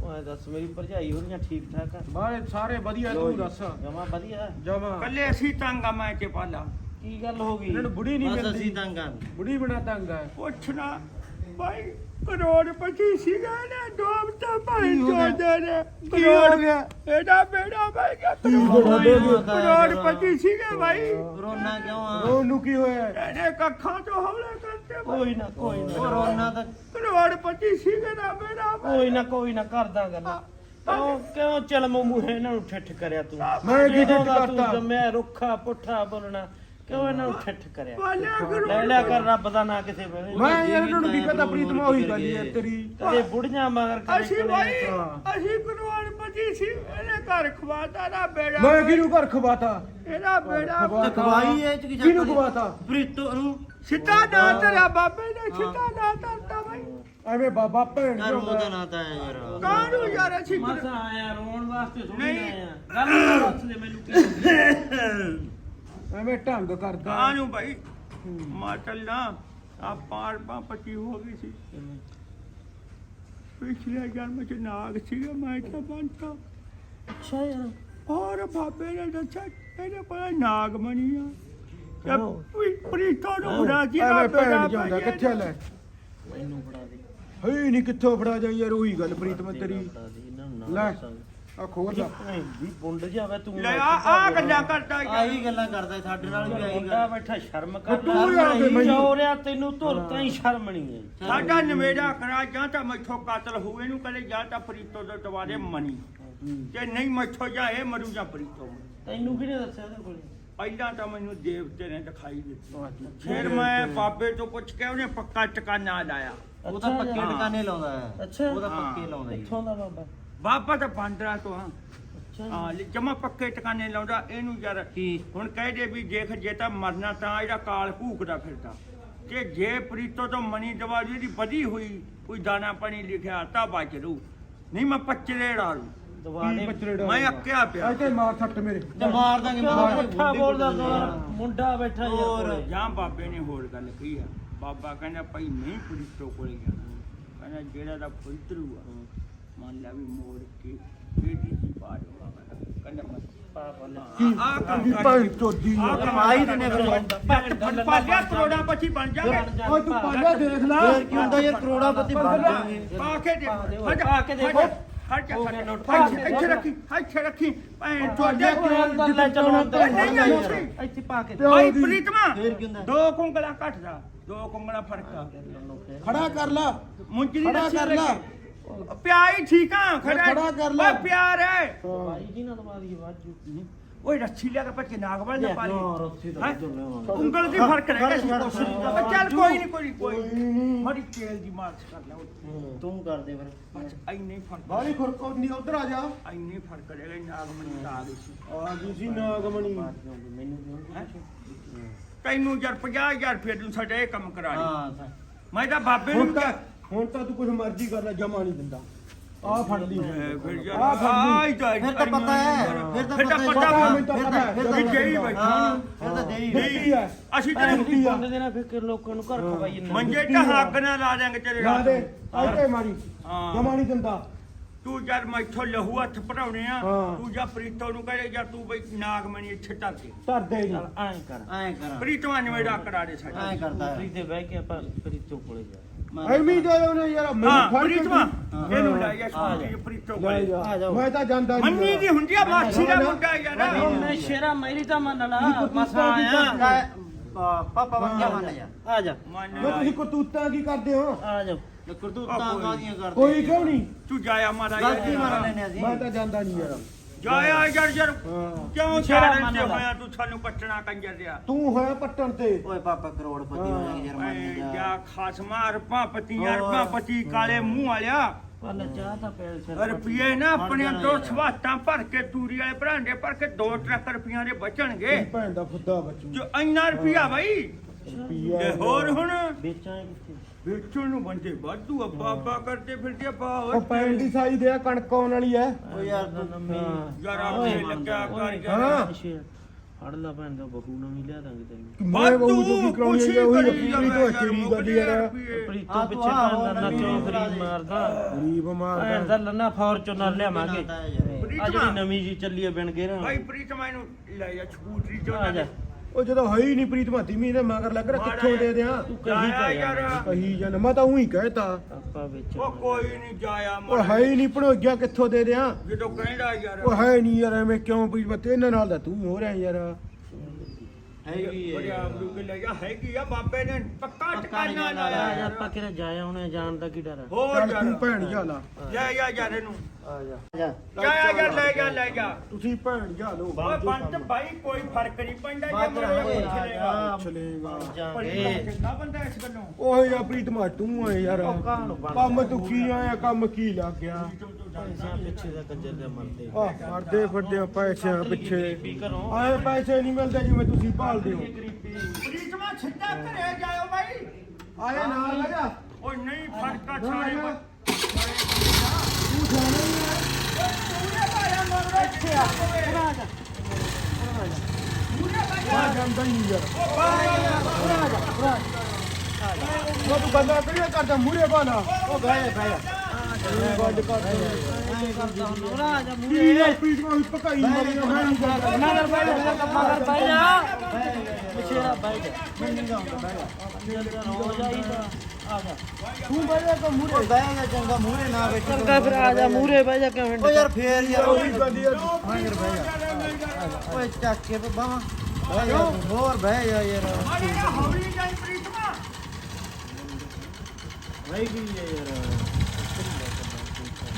ਉਹ ਐਂ ਦੱਸ ਮੇਰੀ ਭਰਜਾਈ ਹੋਰੀਆਂ ਠੀਕ ਠਾਕ ਆ?
ਬਾਰੇ ਸਾਰੇ ਵਧੀਆ ਤੂੰ ਦੱਸ।
ਜਮਾ ਵਧੀਆ?
ਜਮਾ।
ਕੱਲੇ ਅਸੀਂ ਤੰਗ ਆ ਮੈਂ ਕੇ ਪਾਲਾ।
ਕੀ ਗੱਲ ਹੋ ਗਈ?
ਇਹਨਾਂ ਨੂੰ ਬੁੜੀ ਨਹੀਂ
ਬਸ
ਮਿਲਦੀ।
ਅਸੀਂ ਤੰਗ ਆਂ।
ਬੁੜੀ ਬਣਾ ਤੰਗ ਹੈ
ਪੁੱਛਣਾ ਭਾਈ ਕਰੋੜ ਪੱਚੀ ਸੀਗਾ ਨਾ ਡੋਬ ਭਾਈ
ਕੀ ਹੋ ਗਿਆ?
ਜੋਦੇ ਨੇ
ਕੀ ਹੋ ਗਿਆ?
ਇਹਦਾ ਬੇੜਾ ਭਾਈ ਗਿਆ
ਹੋ ਗਿਆ?
ਕਰੋੜ ਪੱਚੀ ਸੀਗੇ ਭਾਈ।
ਕਰੋਨਾ ਕਿਉਂ ਆ?
ਉਹਨੂੰ ਕੀ ਹੋਇਆ?
ਇਹਨੇ ਕੱਖਾਂ ਤੋਂ ਹੌਲੇ ਕਰਤੇ ਭਾਈ।
ਕੋਈ ਨਾ ਕੋਈ ਨਾ।
ਕਰੋਨਾ ਤਾਂ
ਕਰੋੜ ਪੱਚੀ ਸੀਗੇ ਨਾ ਬੇੜਾ
ਕੋਈ ਨਾ ਕੋਈ ਨਾ ਕਰਦਾ ਗੱਲ ਕਿਉਂ ਕਿਉਂ ਚਲ ਮੂੰਹ ਇਹਨਾਂ ਨੂੰ ਠੱਠ ਕਰਿਆ ਤੂੰ?
ਮੈਂ ਕੀ
ਜਦੋਂ
ਠਿੱਠ ਕਰਤਾ?
ਜੰਮਿਆ ਰੁੱਖਾ ਪੁੱਠਾ ਬੋਲਣਾ। ਕਿਉਂ ਇਹਨਾਂ ਨੂੰ ਠੱਠ ਕਰਿਆ।
ਪਾਲਿਆ ਕਰੋ।
ਲੈ ਲਿਆ ਕਰ ਰੱਬ ਦਾ ਨਾਂ ਕਿਸੇ ਵੇਲੇ।
ਮੈਂ ਇਹਨਾਂ ਨੂੰ ਕੀ ਪਤਾ ਪ੍ਰੀਤਮਾ ਉਹੀ ਗੱਲ ਹੈ ਤੇਰੀ।
ਕਦੇ ਬੁੜੀਆਂ ਮਗਰ ਕਦੇ
ਅਸੀਂ ਭਾਈ। ਅਸੀਂ ਕਰੋੜ ਪੱਚੀ ਸੀ ਇਹਨੇ ਘਰ ਖਵਾਤਾ ਨਾ ਬੇੜਾ
ਮੈਂ ਕਿਹਨੂੰ ਘਰ ਖਵਾਤਾ?
ਇਹਦਾ ਬੇੜਾ
ਖਵਾ-
ਤੇ ਖਵਾਈ ਇਹ ਚ ਕੀ
ਕਿਹਨੂੰ ਖਵਾਤਾ?
ਪ੍ਰੀਤੋ ਨੂੰ।
ਸਿੱਧਾ ਨਾ ਤੇਰਾ ਬਾਬੇ ਨੇ ਸਿੱਧਾ ਨਾ ਤਰਤਾ ਭਾਈ
ਐਵੇਂ ਬਾਬਾ ਭੈਣ
ਯਾਰ ਉਹਦਾ
ਜੋ
ਨਾਂ ਤਾਂ ਹੈ ਯਾਰ।
ਕਾਹਨੂੰ ਯਾਰ ਅਸੀਂ
ਮਸਾਂ ਆਇਆ ਰੋਣ ਵਾਸਤੇ ਥੋੜੀ। ਆਇਆ। ਗੱਲ ਤਾਂ ਦੱਸ ਦੇ ਮੈਨੂੰ ਕੀ।
ਐਵੇਂ ਢੰਗ ਕਰਦਾ
ਕਾਹਨੂੰ ਭਾਈ। ਮਾਟਲ ਨਾ। ਆ ਪਾਰ ਪਾ ਪੱਚੀ ਹੋ ਗਈ ਸੀ। ਪਿਛਲੇ ਜਨਮ ਚ ਨਾਗ ਸੀਗਾ ਮੈਂ ਤਾਂ ਬੰਤਾ
ਅੱਛਾ ਯਾਰ।
ਔਰ ਬਾਬੇ ਨੇ ਦੱਸਿਆ ਇਹਦੇ ਕੋਲ ਨਾਗ ਮਣੀ ਆ ਤੇ
ਆਹੋ।
ਪ੍ਰੀਤੋ ਨੂੰ ਰਾਜੀ
ਐਵੇਂ ਭੈਣ ਜਾਂਦਾ ਕਿੱਥੇ ਲੈ?
ਮੈਨੂੰ ਫੜਾ ਦੇ।
ਹਈ ਨਹੀਂ ਕਿੱਥੋਂ ਫੜਾ ਜਾ ਯਾਰ ਉਹੀ ਗੱਲ ਪ੍ਰੀਤਮਾ ਤੇਰੀ
ਇਹਨਾਂ ਨੂੰ ਨਾ
ਲੈ।
ਦੱਸਾਂਗੇ।
ਆ ਖੋਲ ਲਾ।
ਵੀ ਪੁੰਡ ਜਾਵੇ ਤੂੰ।
ਲੈ ਆ ਆ ਗੱਲਾਂ ਕਰਦਾ
ਆਹੀ
ਯਾਰ
ਗੱਲਾਂ ਕਰਦਾ ਸੀ, ਸਾਡੇ ਨਾਲ ਵੀ ਆਹੀ
ਮੁੰਡਾ
ਗੱਲ।
ਬੈਠਾ ਸ਼ਰਮ ਕਰ
ਤੂੰ ਹੀ ਆ ਕੇ ਮੈਨੂੰ-
ਚੌਰਿਆ ਤੈਨੂੰ ਧੁਰ ਤਾਂ ਹੀ ਸ਼ਰਮ ਨਹੀਂ ਹੈ
ਸਾਡਾ ਨਵੇੜਾ ਕਰਾ ਜਾਂ ਤਾਂ ਮੈਥੋਂ ਕਾਤਲ ਹੋਵੇ ਨੂੰ ਕਦੇ ਜਾਂ ਤਾਂ ਪ੍ਰੀਤੋ ਦੇ ਦਵਾਰੇ ਮਣੀ ਜੇ ਨਹੀਂ ਮੈਥੋਂ ਜਾਂ ਇਹ ਮਰੂ ਜਾਂ ਮਰੂ।
ਤੈਨੂੰ ਕਿਹਨੇ ਦੱਸਿਆ ਇਹਦੇ ਕੋਲੇ?
ਪਹਿਲਾਂ ਤਾਂ ਮੈਨੂੰ ਦੇਵਤੇ ਨੇ ਦਿਖਾਈ ਦਿੱਤੀ। ਫਿਰ ਮੈਂ ਬਾਬੇ ਤੋਂ ਪੁੱਛ ਕੇ ਉਹਨੇ ਪੱਕਾ ਟਿਕਾਣਾ ਲਾਇਆ।
ਉਹ ਤਾਂ ਪੱਕੇ
ਹਾਂ।
ਟਿਕਾਣੇ ਲਾਉਂਦਾ ਹੈ।
ਅੱਛਾ।
ਉਹ ਤਾਂ
ਹਾਂ।
ਪੱਕੇ ਲਾਉਂਦਾ ਜੀ
ਕਿੱਥੋਂ ਦਾ ਬਾਬਾ?
ਬਾਬਾ ਤਾਂ ਬਾਂਦਰਾ ਤੋਂ ਹਾਂ।
ਅੱਛਾ
ਹਾਂ ਜਮਾ ਪੱਕੇ ਟਿਕਾਣੇ ਲਾਉਂਦਾ ਇਹਨੂੰ ਯਾਰ
ਕੀ?
ਹੁਣ ਕਹਿ ਦੇ ਵੀ ਦੇਖ ਜੇ ਤਾਂ ਮਰਨਾ ਤਾਂ ਇਹਦਾ ਕਾਲ ਭੂਕਦਾ ਫਿਰਦਾ। ਕਿ ਜੇ ਪ੍ਰੀਤੋ ਤੋਂ ਮਣੀ ਦਵਾ ਜਿਹੜੀ ਵਧੀ ਹੋਈ ਕੋਈ ਦਾਣਾ ਪਾਣੀ ਲਿਖਿਆ ਤਾਂ ਬਚ ਰੂ ਨਹੀਂ ਮੈਂ ਪੱਚਰੇ ਡਾਲੂ।
ਦਵਾਲੇ
ਮੈਂ ਅੱਕਿਆ ਪਿਆ।
ਇੱਥੇ ਮਾਰ ਸੱਟ ਮੇਰੇ।
ਤੇ ਮਾਰ ਦਾਂਗੇ
ਮੱਠਾ ਬੋਲਦਾ ਤੂੰ ਮੁੰਡਾ ਬੈਠਾ ਯਾਰ।
ਜਾਂ ਬਾਬੇ ਨੇ ਹੋਰ ਗੱਲ ਕਹੀ ਆ। ਬਾਬਾ ਕਹਿੰਦਾ ਭਾਈ ਨਹੀਂ ਪ੍ਰੀਤੋ ਕੋਲੇ ਜਾਣਾ। ਕਹਿੰਦਾ ਜਿਹੜਾ ਦਾ ਫਿਲਟਰੂ ਆ।
ਫੇਰ ਕੀ ਹੁੰਦਾ ਯਾਰ ਕਰੋੜਾਪਤੀ ਬਣ ਜਾਵਾਂਗੇ
ਪਾ ਕੇ ਦੇ ਕੁੰਗਲਾ ਘਟਦਾ ਦੋ ਕੁੰਗਲਾ ਫ਼ਰਕ ਆ।
ਖੜਾ ਕਰ ਲਾ।
ਮੁੰਜਰੀ
ਖੜਾ ਕਰ ਲਾ।
ਪਿਆਈ ਠੀਕ ਆ ਖੜਾ
ਖੜਾ ਕਰ ਲਾ।
ਓਏ ਪਿਆਰ ਹੈ।
ਭਾਈ ਜੀ ਨਾਲ ਦਵਾ ਦੀ ਵਾਜੂ
ਓਏ ਰੱਸੀ ਲਿਆ ਕੇ ਪੱਕੇ ਨਾਗਵਲ ਨਾ ਪਾ ਲਈ
ਨਾ ਰੱਸੀ ਤਾਂ
ਹੈਂ?
ਇੱਧਰ ਲਿਆਵਾਂਗੇ।
ਉਂਗਲ ਦੀ ਫ਼ਰਕ ਰਹਿ ਗਿਆ ਸੀ ਕੁਛ ਨੀ। ਚੱਲ ਕੋਈ ਨਹੀਂ ਕੋਈ ਨੀ, ਕੋਈ ਨੀ। ਮਾੜੀ ਤੇਲ ਦੀ ਮਾਰਚ ਕਰ ਲੈ।
ਤੂੰ ਕਰਦੇ ਫਿਰ।
ਬਸ ਇੰਨੇ ਹੀ ਫ਼ਰਕ
ਬਾਲੀ ਖੁਰਕੋ ਨਹੀਂ ਉਧਰ ਆ ਜਾ।
ਇੰਨੇ ਹੀ ਫ਼ਰਕ ਰਹਿ ਗਿਆ ਨਾਗਮਣੀ ਤਾਂ ਆ ਗਈ ਸੀ।
ਆ ਜੀ ਸੀ ਨਾਗਮਣੀ।
ਮੈਨੂੰ ਕਿਉਂ
ਹੈਂ? ਤੈਨੂੰ ਯਾਰ 50000 ਰੁਪਏ ਨੂੰ ਸਾਡਾ ਇਹ ਕੰਮ ਕਰਾ ਲਈ।
ਹਾਂ ਤਾਂ
ਮੈਂ ਤਾਂ ਬਾਬੇ
ਹੁਣ
ਨੂੰ
ਤਾਂ ਹੁਣ ਤਾਂ ਤੂੰ ਕੁਝ ਮਰਜ਼ੀ ਕਰ ਲੈ ਜਮਾ ਨਹੀਂ ਦਿੰਦਾ। ਆ ਫੜ ਲਈ।
ਫਿਰ ਯਾਰ
ਆਹ ਫੜ ਲਈ।
ਆਈ ਤਾਂ
ਫਿਰ ਤਾਂ ਪਤਾ ਹੈ। ਫਿਰ ਤਾਂ
ਫਿਰ ਤਾਂ
ਪਤਾ ਹੈ।
ਮੈਨੂੰ ਤਾਂ ਪਤਾ ਹੈ।
ਫਿਰ ਤਾਂ
ਜਈ ਬੈਠਾ।
ਫਿਰ ਤਾਂ ਦੇਈ।
ਦਿੱਤੀ ਹੈ।
ਅਸੀਂ ਤੈਨੂੰ
ਦੀ ਬੰਦ ਦੇ ਨਾਲ ਫਿਰ ਲੋਕਾਂ ਨੂੰ ਘਰ ਖਵਾਈ ਜਾਂਦੇ
ਮੰਜੇ ਤੇ ਹੱਗ ਨਾ ਲਾ ਦੇਂਗੇ ਤੇਰੇ
ਲਾ
ਰਾਤ
ਦੇ।
ਨੂੰ।
ਇੱਥੇ ਮਾਰੀ। ਜਮਾ ਨਹੀਂ ਦਿੰਦਾ।
ਤੂੰ ਜਦ ਮੈਥੋਂ ਲਹੂ ਹੱਥ ਭਰਾਉਣੇ ਆ। ਤੂੰ ਜਾਂ ਪ੍ਰੀਤੋ ਨੂੰ ਕਹੇ ਜਾਂ ਤੂੰ ਬਈ ਨਾਗਮਣੀ ਇੱਥੇ ਧਰ ਦੇ।
ਧਰ ਦੇ ਜੀ।
ਚੱਲ ਐਂ ਕਰ।
ਐਂ ਕਰਾਂ।
ਪ੍ਰੀਤੋ ਨਵੇੜਾ ਕਰਾ ਦੇ
ਐਂ
ਸਾਡਾ
ਕਰਦਾ ਹੈ।
ਫਰੀ ਤੇ ਬਹਿ ਕੇ ਆਪਾਂ ਪ੍ਰੀਤੋ ਕੋਲੇ ਜਾ।
ਐਵੇਂ ਦੇ ਉਹਨੇ ਯਾਰ
ਹਾਂ
ਮੈਨੂੰ ਫੜ ਕੇ
ਪ੍ਰੀਤਮਾ। ਇਹਨੂੰ ਲੈ ਜਾ
ਜਾ।
ਪ੍ਰੀਤੋ ਕੋਲੇ।
ਆ ਜਾਓ।
ਮੈਂ ਤਾਂ ਜਾਂਦਾ ਨਹੀਂ
ਮੰਨੀ ਦੀ ਹੁੰਦੀ ਆ ਮਾਛੀ ਦਾ
ਨਾ, ਨਾ।
ਮੁੰਡਾ ਯਾਰ
ਮੈਂ ਸ਼ੇਰਾ ਮੇਰੀ ਤਾਂ ਮੰਨ ਲਾ ਮਸਾ ਆਇਆ।
ਪਾਪਾ ਬੰਦਾ ਮੰਨ ਜਾ।
ਆ ਜਾ।
ਮੈਂ। ਤੁਸੀਂ ਕਤੂਤਾਂ ਕੀ ਕਰਦੇ ਹੋ?
ਆ ਜਾ
ਤੇ ਕਰਤੂਤਾਂ ਕਾਦੀਆਂ ਕਰਦੇ
ਕੋਈ ਕਿਉਂ ਨਹੀਂ?
ਤੂੰ ਜਾਇਆ ਮਾਰਾ
ਗਲਤੀ ਮਾਰ ਲੈਨੇ ਅਸੀਂ।
ਮੈਂ ਤਾਂ ਜਾਂਦਾ ਨਹੀਂ ਯਾਰ।
ਜਾਇਆ
ਹਾਂ।
ਕਿਉਂ ਛਾੜਨ ਤੇ। ਹੋਇਆ? ਤੂੰ ਸਾਨੂੰ ਕੱਟਣਾ ਕੰਜਰ ਦਿਆ
ਤੂੰ ਹੋਇਆ ਪੱਟਣ ਤੇ।
ਓਏ ਪਾਪਾ ਕਰੋੜਪਤੀ ਹੋ। ਜਾਏਗੀ ਯਾਰ ਮੰਨ ਜਾ।
ਜਾ ਖਸਮਾ ਰਪਾ ਪਤੀਆਂ
ਹੋਰ।
ਰਪਾ ਪਤੀ ਕਾਲੇ ਮੂੰਹ ਵਾਲਿਆ।
ਤਾਂ
ਰੁਪਏ ਨਾ ਆਪਣੇ ਦੋ
ਯਾਰ।
ਸਵਾਤਾਂ ਭਰ ਕੇ ਤੂਰੀ ਵਾਲੇ ਭਰਾਂਡੇ ਭਰ ਕੇ 2 ਟਰੱਕ ਰੁਪਈਆਂ ਦੇ ਬਚਣਗੇ।
ਭੈਣ ਦਾ ਫੁੱਦਾ ਬੱਚੂ।
ਜੋ ਇੰਨਾ ਰੁਪਿਆ ਬਾਈ? ਤੇ ਹੋਰ ਹੁਣ?
ਵੇਚਾਂ ਕਿੱਥੇ?
ਵੇਚਣ ਨੂੰ ਬੰਦੇ ਵਾਧੂ ਅੱਬਾ ਅੱਬਾ ਕਰਦੇ ਫਿਰਦੇ ਆ ਪਾ
ਉਹ ਪੈਣ ਦੀ ਸਾਈ ਦੇ ਆ ਕਣਕ ਆਉਣ ਵਾਲੀ ਐ।
ਓ ਯਾਰ
ਯਾਰ ਆਪੇ ਲੱਗਾ ਕਰ
ਹਾਂ।
ਫੜ ਲਾ ਭੈਣ ਦਾ ਬਹੂ ਨਵੀਂ ਲਿਆ ਦਾਂਗੇ ਤੈਨੂੰ।
ਮੈਂ ਬਹੂ ਤੋਂ ਕੀ ਕਰਾਉਣੀ ਹੈ ਉਹੀ
ਜਾਵੇ
ਤੋਂ ਤੇਰੀ ਗੱਲ ਯਾਰ।
ਪ੍ਰੀਤੋਂ ਪਿੱਛੇ ਭੈਣ ਦਾ ਨੱਚੋ ਗਰੀਬ ਮਾਰਦਾ।
ਗਰੀਬ
ਭੈਣ
ਮਾਰਦਾ
ਦਾ ਲੰਨਾ ਫੋਰਚੂਨਰ ਲਿਆਵਾਂਗੇ। ਆ ਜਿਹੜੀ ਨਵੀਂ ਜੀ ਚੱਲੀ ਆ ਬਿਨ ਗੇਰਾਂ।
ਭਾਈ ਪ੍ਰੀਤਮਾ ਇਹਨੂੰ ਲੈ ਜਾ ਸਕੂਟਰੀ ਚੋਂ
ਆ ਜਾ।
ਉਹ ਜਦੋਂ ਹੈ ਹੀ ਨਹੀਂ ਪ੍ਰੀਤਮਾ ਧੀਮੀ ਦੇ ਮਗਰ ਲੱਗ ਰਿਹਾ ਕਿੱਥੋਂ ਦੇ ਦਿਆਂ?
ਤੂੰ ਕਹੀ ਤਾਂ
ਯਾਰ।
ਯਾਰ
ਕਹੀ ਜਨ ਮੈਂ ਤਾਂ ਉਹੀ ਕਹਿਤਾ।
ਆਪਾਂ ਵਿੱਚ
ਉਹ ਕੋਈ ਨਹੀਂ ਜਾਇਆ
ਉਹ ਹੈ ਹੀ ਨਹੀਂ ਭਣੋਈਆ ਕਿੱਥੋਂ ਦੇ ਦਿਆਂ?
ਜਦੋਂ ਕਹਿੰਦਾ ਯਾਰ।
ਉਹ ਹੈ ਨਹੀਂ ਯਾਰ ਐਵੇਂ ਕਿਉਂ ਪ੍ਰੀਤਮਾ ਤੇ ਇਹਨਾਂ ਨਾਲ ਤਾਂ ਤੂੰ ਹੋ ਰਿਹਾ ਯਾਰ।
ਹੈਗੀ
ਬੜਿਆ ਆਬਰੂ ਕੇ ਲੈ ਜਾ ਹੈਗੀ ਆ ਬਾਬੇ ਨੇ ਪੱਕਾ ਟਿਕਾਣਾ ਲਾਇਆ
ਜਾ
ਯਾਰ
ਆਪਾਂ ਕਿਹੜਾ ਜਾਇਆ ਹੁਣੇ ਜਾਣ ਦਾ ਕੀ ਡਰ ਆ?
ਹੋਰ
ਚੱਲ
ਯਾਰ।
ਤੂੰ ਭੈਣ ਜਾ ਲਾ
ਲੈ ਜਾ ਯਾਰ ਇਹਨੂੰ।
ਆ ਜਾ।
ਜਾ ਜਾ ਲੈ ਜਾ ਲੈ ਜਾ
ਤੁਸੀਂ ਭੈਣ ਜਾ ਲੋ
ਓਏ ਬੰਤ ਭਾਈ ਕੋਈ ਫ਼ਰਕ ਨਹੀਂ ਪੈਂਦਾ ਜੇ ਮੇਰੇ ਪੁੱਛ ਲੇਗਾ
ਚਲੇਗਾ
ਬੜੀ ਚੰਗਾ ਬੰਦਾ ਇਸ ਗੱਲੋਂ।
ਓਏ ਯਾ ਪ੍ਰੀਤਮਾ ਤੂੰ ਹੈ ਯਾਰ ਕੰਮ ਤੂੰ ਕੀ ਆਇਆ ਕੰਮ ਕੀ ਲੱਗ ਗਿਆ?
ਪਿੱਛੇ ਦਾ ਕੰਜਰ ਦੇ ਮਰਦੇ
ਆ। ਫੜਦੇ ਫੜਦੇ ਪੈਸਿਆਂ ਪਿੱਛੇ। ਆਏ ਪੈਸੇ ਨਹੀਂ ਮਿਲਦੇ ਜਿਵੇਂ ਤੁਸੀਂ ਭਾਲਦੇ ਹੋ।
ਪ੍ਰੀਤਮਾ ਸਿੱਧਾ ਘਰੇ ਜਾਇਓ ਭਾਈ
ਆਏ ਨਾਲ ਲੈ ਜਾ।
ਓਏ ਨਹੀਂ ਫਰਕਾ ਛਾੜੇ
ਨਾ, ਨਾ। ਆ ਜਾਂਦਾ ਹੀ ਨਹੀਂ ਯਾਰ ਉਹ ਤੂੰ ਬੰਦਾ ਕਰੀਆ ਕਰਦਾ? ਮੂਰੇ ਬਾਲਾ ਉਹ ਗਏ ਗਏ
ਚੰਗਾ ਮੂਹਰੇ ਨਾ ਬੈਠੀ
ਚੰਗਾ ਫਿਰ ਆ ਜਾ ਮੂਰੇ ਬੈ ਜਾ ਕਿਵੇਂ
ਓ ਯਾਰ ਫੇਰ ਯਾਰ
ਉਹੀ ਬੰਦੀ ਆ
ਓਏ ਚੱਕ ਕੇ ਬਾਵਾ ਬਹਿ ਜਾ ਤੂੰ, ਹੋਰ ਬਹਿ ਜਾ ਯਾਰ
ਹੌਲੀ ਜਾਈ ਪ੍ਰੀਤਮਾ
ਬਹਿ ਗਈ ਹੈ ਯਾਰ